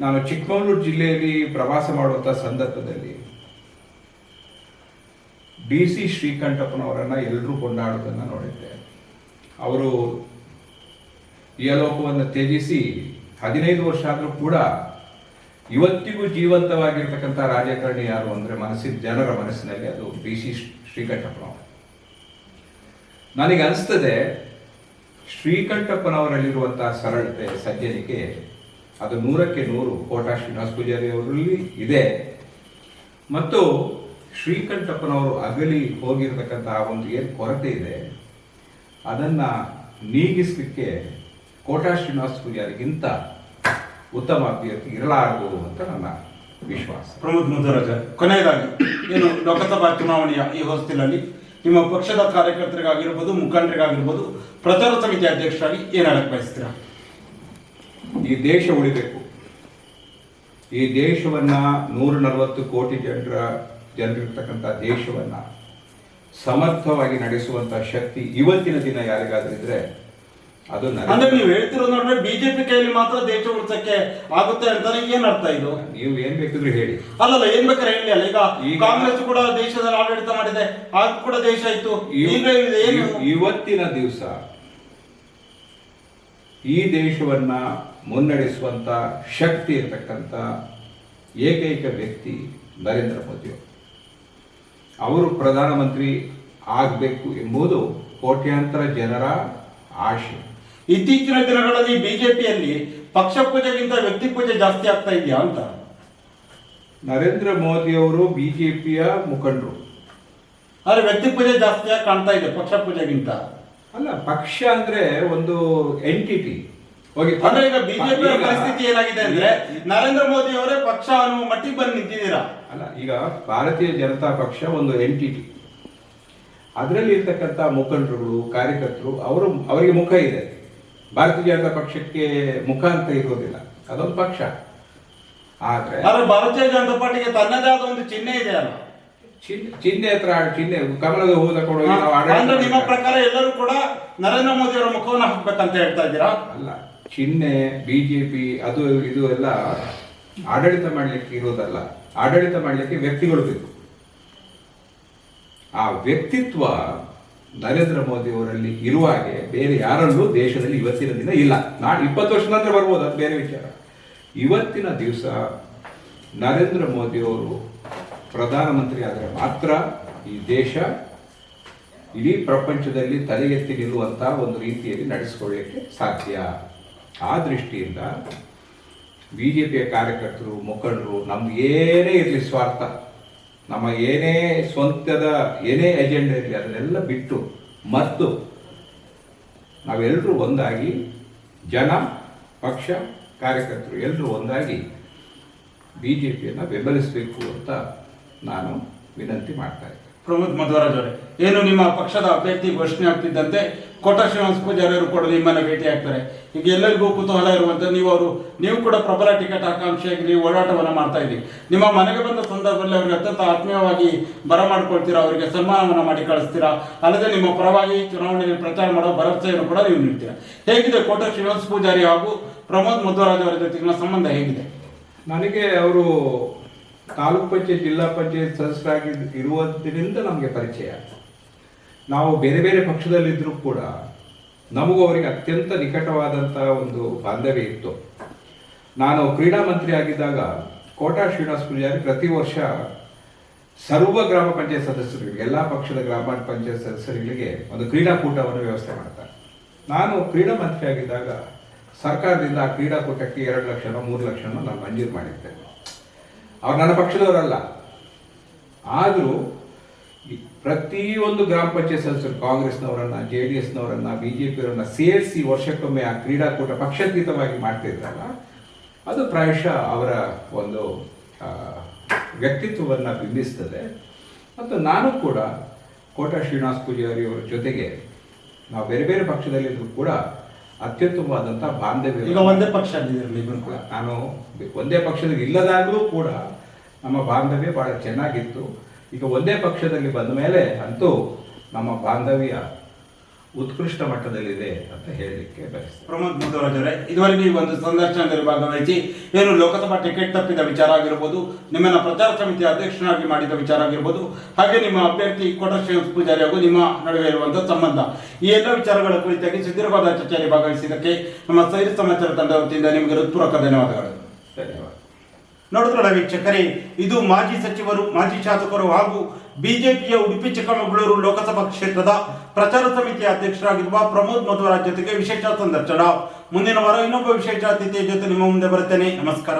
ನಾನು ಚಿಕ್ಕಮಗಳೂರು ಜಿಲ್ಲೆಯಲ್ಲಿ ಪ್ರವಾಸ ಮಾಡುವಂಥ ಸಂದರ್ಭದಲ್ಲಿ ಡಿ ಸಿ ಶ್ರೀಕಂಠಪ್ಪನವರನ್ನು ಎಲ್ಲರೂ ಕೊಂಡಾಡೋದನ್ನು ನೋಡಿದ್ದೆ. ಅವರು ಯಲೋಕವನ್ನು ತ್ಯಜಿಸಿ ಹದಿನೈದು ವರ್ಷ ಆದರೂ ಕೂಡ ಇವತ್ತಿಗೂ ಜೀವಂತವಾಗಿರ್ತಕ್ಕಂಥ ರಾಜಕಾರಣಿ ಯಾರು ಅಂದರೆ ಮನಸ್ಸಿನ ಜನರ ಮನಸ್ಸಿನಲ್ಲಿ ಅದು ಡಿ ಸಿ ಶ್ರೀಕಂಠಪ್ಪನವರು. ನನಗೆ ಅನಿಸ್ತದೆ ಶ್ರೀಕಂಠಪ್ಪನವರಲ್ಲಿರುವಂತಹ ಸರಳತೆ ಸಜ್ಜನಿಕೆ ಅದು ನೂರಕ್ಕೆ ನೂರು. ಕೋಟಾ ಶ್ರೀನಿವಾಸ ಪೂಜಾರಿ ಅವರಲ್ಲಿ ಇದೆ. ಮತ್ತು ಶ್ರೀಕಂಠಪ್ಪನವರು ಅಗಲಿ ಹೋಗಿರತಕ್ಕಂತಹ ಒಂದು ಏನು ಕೊರತೆ ಇದೆ, ಅದನ್ನು ನೀಗಿಸಲಿಕ್ಕೆ ಕೋಟಾ ಶ್ರೀನಿವಾಸ ಪೂಜಾರಿಗಿಂತ ಉತ್ತಮ ಅಭ್ಯರ್ಥಿ ಇರಲಾರದು ಅಂತ ನನ್ನ ವಿಶ್ವಾಸ. ಪ್ರಮೋದ್ ಮುದ್ದರಾಜ ಕೊನೆಯದಾಗಿ, ಏನು ಲೋಕಸಭಾ ಚುನಾವಣೆಯ ಈ ಹೊಸ್ತಿಲಲ್ಲಿ ನಿಮ್ಮ ಪಕ್ಷದ ಕಾರ್ಯಕರ್ತರಿಗಾಗಿರ್ಬೋದು, ಮುಖಂಡರಿಗಾಗಿರ್ಬೋದು, ಪ್ರಚಾರ ಸಮಿತಿ ಅಧ್ಯಕ್ಷರಾಗಿ ಏನಾಗಕ್ಕೆ ಬಯಸ್ತೀರಾ? ಈ ದೇಶ ಉಳಿಬೇಕು. ಈ ದೇಶವನ್ನ ನೂರ ನಲವತ್ತು ಕೋಟಿ ಜನರ ಜನರಿರ್ತಕ್ಕಂಥ ದೇಶವನ್ನ ಸಮರ್ಥವಾಗಿ ನಡೆಸುವಂತ ಶಕ್ತಿ ಇವತ್ತಿನ ದಿನ ಯಾರಿಗಾದ್ರೂ ಇದ್ರೆ ಅದು ಅಂದ್ರೆ ನೀವು ನೋಡಿದ್ರೆ ಬಿಜೆಪಿ ಕೈಯಲ್ಲಿ ಮಾತ್ರ ದೇಶ ಉಳಿಸಕ್ಕೆ ಆಗುತ್ತೆ ಅಂತಾನೆ ಏನ್ ಅರ್ಥ ಇದು? ನೀವು ಏನ್ ಬೇಕಿದ್ರು ಹೇಳಿ. ಅಲ್ಲಲ್ಲ ಏನ್ ಬೇಕಾದ್ರೆ ಹೇಳಿ ಅಲ್ಲ ಈಗ ಕಾಂಗ್ರೆಸ್ ಕೂಡ ದೇಶದಲ್ಲಿ ಆಡಳಿತ ಮಾಡಿದೆ ಆಗ ಕೂಡ ದೇಶ ಇತ್ತು ಇವತ್ತಿನ ದಿವಸ ಈ ದೇಶವನ್ನ ಮುನ್ನಡೆಸುವಂತ ಶಕ್ತಿ ಇರತಕ್ಕಂಥ ಏಕೈಕ ವ್ಯಕ್ತಿ ನರೇಂದ್ರ ಮೋದಿ ಅವರು. ಪ್ರಧಾನಮಂತ್ರಿ ಆಗಬೇಕು ಎಂಬುದು ಕೋಟ್ಯಾಂತರ ಜನರ ಆಶೆ. ಇತ್ತೀಚಿನ ದಿನಗಳಲ್ಲಿ ಬಿಜೆಪಿಯಲ್ಲಿ ಪಕ್ಷ ಪೂಜೆಗಿಂತ ವ್ಯಕ್ತಿ ಪೂಜೆ ಜಾಸ್ತಿ ಆಗ್ತಾ ಇದೆಯಾ ಅಂತ? ನರೇಂದ್ರ ಮೋದಿ ಅವರು ಬಿಜೆಪಿಯ ಮುಖಂಡರು. ಆದರೆ ವ್ಯಕ್ತಿ ಪೂಜೆ ಜಾಸ್ತಿಯಾಗಿ ಕಾಣ್ತಾ ಇದೆ ಪಕ್ಷ ಪೂಜೆಗಿಂತ. ಅಲ್ಲ ಪಕ್ಷ ಅಂದರೆ ಒಂದು ಎಂಟಿಟಿ ಅಂದ್ರೆ ಈಗ ಬಿಜೆಪಿ ಪರಿಸ್ಥಿತಿ ಏನಾಗಿದೆ ಅಂದ್ರೆ ನರೇಂದ್ರ ಮೋದಿ ಅವರೇ ಪಕ್ಷ ಅನ್ನುವ ಮಟ್ಟಿಗೆ ಬಂದು ನಿಂತಿದ್ದೀರಾ? ಅಲ್ಲ ಈಗ ಭಾರತೀಯ ಜನತಾ ಪಕ್ಷ ಒಂದು ಎಂಟಿಟಿ ಅದರಲ್ಲಿ ಇರ್ತಕ್ಕಂಥ ಮುಖಂಡರುಗಳು ಕಾರ್ಯಕರ್ತರು ಅವರು ಅವರಿಗೆ ಮುಖ ಇದೆ. ಭಾರತೀಯ ಜನತಾ ಪಕ್ಷಕ್ಕೆ ಮುಖ ಅಂತ ಇರೋದಿಲ್ಲ. ಅದೊಂದು ಪಕ್ಷ. ಆದ್ರೆ ಆದ್ರೆ ಭಾರತೀಯ ಜನತಾ ಪಾರ್ಟಿಗೆ ತನ್ನದೇ ಆದ ಒಂದು ಚಿಹ್ನೆ ಇದೆ ಅಲ್ಲ ಚಿಹ್ನೆ ಹತ್ರ ಚಿಹ್ನೆ ಕಮಲದ ಹೂ ತಗೊಂಡು ಹೋಗಿ ನಾವು ಆಡಳಿತ ನಿಮ್ಮ ಪ್ರಕಾರ ಎಲ್ಲರೂ ಕೂಡ ನರೇಂದ್ರ ಮೋದಿ ಅವರ ಮುಖವನ್ನು ಹಾಕ್ಬೇಕಂತ ಹೇಳ್ತಾ ಇದ್ದೀರಾ? ಅಲ್ಲ ಚಿಹ್ನೆ ಬಿಜೆಪಿ, ಅದು, ಇದು ಎಲ್ಲ ಆಡಳಿತ ಮಾಡಲಿಕ್ಕೆ ಇರೋದಲ್ಲ. ಆಡಳಿತ ಮಾಡಲಿಕ್ಕೆ ವ್ಯಕ್ತಿಗಳು ಬೇಕು. ಆ ವ್ಯಕ್ತಿತ್ವ ನರೇಂದ್ರ ಮೋದಿ ಅವರಲ್ಲಿ ಇರುವ ಹಾಗೆ ಬೇರೆ ಯಾರಲ್ಲೂ ದೇಶದಲ್ಲಿ ಇವತ್ತಿನ ದಿನ ಇಲ್ಲ. ನಾಳೆ ಇಪ್ಪತ್ತು ವರ್ಷ ನಂತರ ಬರ್ಬೋದು, ಅದು ಬೇರೆ ವಿಚಾರ. ಇವತ್ತಿನ ದಿವಸ ನರೇಂದ್ರ ಮೋದಿ ಅವರು ಪ್ರಧಾನಮಂತ್ರಿ ಆದರೆ ಮಾತ್ರ ಈ ದೇಶ ಇಡೀ ಪ್ರಪಂಚದಲ್ಲಿ ತಲೆಗೆತ್ತಿ ನಿಲ್ಲುವಂತಹ ಒಂದು ರೀತಿಯಲ್ಲಿ ನಡೆಸಿಕೊಳ್ಳಲಿಕ್ಕೆ ಸಾಧ್ಯ. ಆ ದೃಷ್ಟಿಯಿಂದ ಬಿ ಜೆ ಪಿಯ ಕಾರ್ಯಕರ್ತರು, ಮುಖಂಡರು ನಮಗೇನೇ ಇರಲಿ ಸ್ವಾರ್ಥ, ನಮ್ಮ ಏನೇ ಸ್ವಂತದ ಏನೇ ಎಜೆಂಡಾ ಇರಲಿ ಅದನ್ನೆಲ್ಲ ಬಿಟ್ಟು ಮತ್ತು ನಾವೆಲ್ಲರೂ ಒಂದಾಗಿ ಜನ, ಪಕ್ಷ, ಕಾರ್ಯಕರ್ತರು ಎಲ್ಲರೂ ಒಂದಾಗಿ ಬಿ ಜೆ ಪಿಯನ್ನು ಬೆಂಬಲಿಸಬೇಕು ಅಂತ ನಾನು ವಿನಂತಿ ಮಾಡ್ತಾ ಇದ್ದೆ. ಪ್ರಮೋದ್ ಮಧ್ವರಾಜ್ ಅವರೇ, ಏನು ನಿಮ್ಮ ಪಕ್ಷದ ಅಭ್ಯರ್ಥಿ ಘೋಷಣೆ ಆಗ್ತಿದ್ದಂತೆ ಕೋಟ ಶ್ರೀನಿವಾಸ ಪೂಜಾರಿ ಅವರು ಕೂಡ ನಿಮ್ಮನ್ನು ಭೇಟಿ ಆಗ್ತಾರೆ. ಈಗ ಎಲ್ಲರಿಗೂ ಕುತೂಹಲ ಇರುವಂತೆ ನೀವು ಅವರು, ನೀವು ಕೂಡ ಪ್ರಬಲ ಟಿಕೆಟ್ ಆಕಾಂಕ್ಷೆಯಾಗಿ ನೀವು ಓಡಾಟವನ್ನು ಮಾಡ್ತಾ ಇದ್ದೀವಿ ನಿಮ್ಮ ಮನೆಗೆ ಬಂದ ಸಂದರ್ಭದಲ್ಲಿ ಅವರಿಗೆ ಅತ್ಯಂತ ಆತ್ಮೀಯವಾಗಿ ಬರಮಾಡ್ಕೊಳ್ತೀರಾ ಅವರಿಗೆ ಸನ್ಮಾನವನ್ನು ಮಾಡಿ ಕಳಿಸ್ತೀರಾ, ಅಲ್ಲದೆ ನಿಮ್ಮ ಪರವಾಗಿ ಚುನಾವಣೆಯಲ್ಲಿ ಪ್ರಚಾರ ಮಾಡೋ ಭರವಸೆಯನ್ನು ಕೂಡ ನೀವು ನೀಡ್ತೀರಾ? ಹೇಗಿದೆ ಕೋಟ ಶ್ರೀನಿವಾಸ ಪೂಜಾರಿ ಹಾಗೂ ಪ್ರಮೋದ್ ಮಧ್ವರಾಜ್ ಅವರ ಜೊತೆಗಿನ ಸಂಬಂಧ ಹೇಗಿದೆ? ನನಗೆ ಅವರು ತಾಲೂಕ್ ಪಂಚಾಯತ್, ಜಿಲ್ಲಾ ಪಂಚಾಯತ್ ಸದಸ್ಯರಾಗಿ ಇರುವುದರಿಂದ ನಮಗೆ ಪರಿಚಯ. ನಾವು ಬೇರೆ ಬೇರೆ ಪಕ್ಷದಲ್ಲಿದ್ದರೂ ಕೂಡ ನಮಗೂ ಅವರಿಗೆ ಅತ್ಯಂತ ನಿಕಟವಾದಂತಹ ಒಂದು ಬಾಂಧವ್ಯ ಇತ್ತು. ನಾನು ಕ್ರೀಡಾ ಮಂತ್ರಿ ಆಗಿದ್ದಾಗ ಕೋಟಾ ಶ್ರೀನಿವಾಸ ಪೂಜಾರಿ ಪ್ರತಿ ವರ್ಷ ಸರ್ವ ಗ್ರಾಮ ಪಂಚಾಯತ್ ಸದಸ್ಯರಿಗೆ ಎಲ್ಲ ಪಕ್ಷದ ಗ್ರಾಮ ಪಂಚಾಯತ್ ಸದಸ್ಯರುಗಳಿಗೆ ಒಂದು ಕ್ರೀಡಾಕೂಟವನ್ನು ವ್ಯವಸ್ಥೆ ಮಾಡ್ತಾರೆ. ನಾನು ಕ್ರೀಡಾ ಮಂತ್ರಿ ಆಗಿದ್ದಾಗ ಸರ್ಕಾರದಿಂದ ಆ ಕ್ರೀಡಾಕೂಟಕ್ಕೆ ಎರಡು ಲಕ್ಷನೋ, ಮೂರು ಲಕ್ಷನೋ ನಾನು ಮಂಜೂರು ಮಾಡಿದ್ದೆ. ಅವ್ರು ನನ್ನ ಪಕ್ಷದವರಲ್ಲ. ಆದರೂ ಪ್ರತಿಯೊಂದು ಗ್ರಾಮ ಪಂಚಾಯತ್ ಸದಸ್ಯರು ಕಾಂಗ್ರೆಸ್ನವರನ್ನ ಜೆ ಡಿ ಎಸ್ನವರನ್ನ ಬಿ ಜೆ ಪಿಯವರನ್ನ ಸೇರಿಸಿ ವರ್ಷಕ್ಕೊಮ್ಮೆ ಆ ಕ್ರೀಡಾಕೂಟ ಪಕ್ಷಾತೀತವಾಗಿ ಮಾಡ್ತಿದ್ರಲ್ಲ ಅದು ಪ್ರಾಯಶಃ ಅವರ ಒಂದು ವ್ಯಕ್ತಿತ್ವವನ್ನ ಬಿಂಬಿಸ್ತದೆ. ಮತ್ತು ನಾನು ಕೂಡ ಕೋಟ ಶ್ರೀನಿವಾಸ ಪೂಜಾರಿ ಅವರ ಜೊತೆಗೆ ನಾವು ಬೇರೆ ಬೇರೆ ಪಕ್ಷದಲ್ಲಿದ್ದರೂ ಕೂಡ ಅತ್ಯುತ್ತಮವಾದಂಥ ಬಾಂಧವ್ಯ ಈಗ ಒಂದೇ ಪಕ್ಷ ಕೂಡ. ನಾನು ಒಂದೇ ಪಕ್ಷದಲ್ಲಿ ಇಲ್ಲದಾಗಲೂ ಕೂಡ ನಮ್ಮ ಬಾಂಧವ್ಯ ಬಹಳ ಚೆನ್ನಾಗಿತ್ತು. ಈಗ ಒಂದೇ ಪಕ್ಷದಲ್ಲಿ ಬಂದ ಮೇಲೆ ಅಂತೂ ನಮ್ಮ ಬಾಂಧವ್ಯ ಉತ್ಕೃಷ್ಟ ಮಟ್ಟದಲ್ಲಿದೆ ಅಂತ ಹೇಳಲಿಕ್ಕೆ ಬಯಸ್ತೇನೆ. ಪ್ರಮೋದ್ ಮುತ್ತುರಾಜ್ ಅವರೇ ಇದುವರೆಗೆ ಈ ಒಂದು ಸಂದರ್ಶನದಲ್ಲಿ ಭಾಗವಹಿಸಿ ಏನು ಲೋಕಸಭಾ ಟಿಕೆಟ್ ತಪ್ಪಿದ ವಿಚಾರ ಆಗಿರ್ಬೋದು ನಿಮ್ಮನ್ನು ಪ್ರಚಾರ ಸಮಿತಿ ಅಧ್ಯಕ್ಷನಾಗಿ ಮಾಡಿದ ವಿಚಾರ ಆಗಿರ್ಬೋದು, ಹಾಗೆ ನಿಮ್ಮ ಅಭ್ಯರ್ಥಿ ಕೋಟ ಶ್ರೀನಿವಾಸ ಪೂಜಾರಿ ಹಾಗೂ ನಿಮ್ಮ ನಡುವೆ ಇರುವಂತಹ ಸಂಬಂಧ. ಈ ಎಲ್ಲ ವಿಚಾರಗಳ ಕುರಿತಾಗಿ ಸುದೀರ್ಘವಾದ ಚರ್ಚೆಯಲ್ಲಿ ಭಾಗವಹಿಸಿದ್ದಕ್ಕೆ ನಮ್ಮ ಸೈರಿ ಸಮಾಚಾರ ತಂಡ ವತಿಯಿಂದ ನಿಮಗೆ ಹೃತ್ಪೂರ್ವಕ ಧನ್ಯವಾದಗಳು. ಧನ್ಯವಾದ ನೋಡಿದ್ರಲ್ಲ ವೀಕ್ಷಕರೇ, ಇದು ಮಾಜಿ ಸಚಿವರು, ಮಾಜಿ ಶಾಸಕರು ಹಾಗೂ ಬಿಜೆಪಿಯ ಉಡುಪಿ, ಚಿಕ್ಕಮಗಳೂರು ಲೋಕಸಭಾ ಕ್ಷೇತ್ರದ ಪ್ರಚಾರ ಸಮಿತಿಯ ಅಧ್ಯಕ್ಷರಾಗಿರುವ ಪ್ರಮೋದ್ ಮಧ್ವರಾಜ್ ಜೊತೆಗೆ ವಿಶೇಷ ಸಂದರ್ಶನ. ಮುಂದಿನ ವಾರ ಇನ್ನೊಬ್ಬ ವಿಶೇಷ ಅತಿಥಿಯ ಜೊತೆ ನಿಮ್ಮ ಮುಂದೆ ಬರುತ್ತೇನೆ. ನಮಸ್ಕಾರ.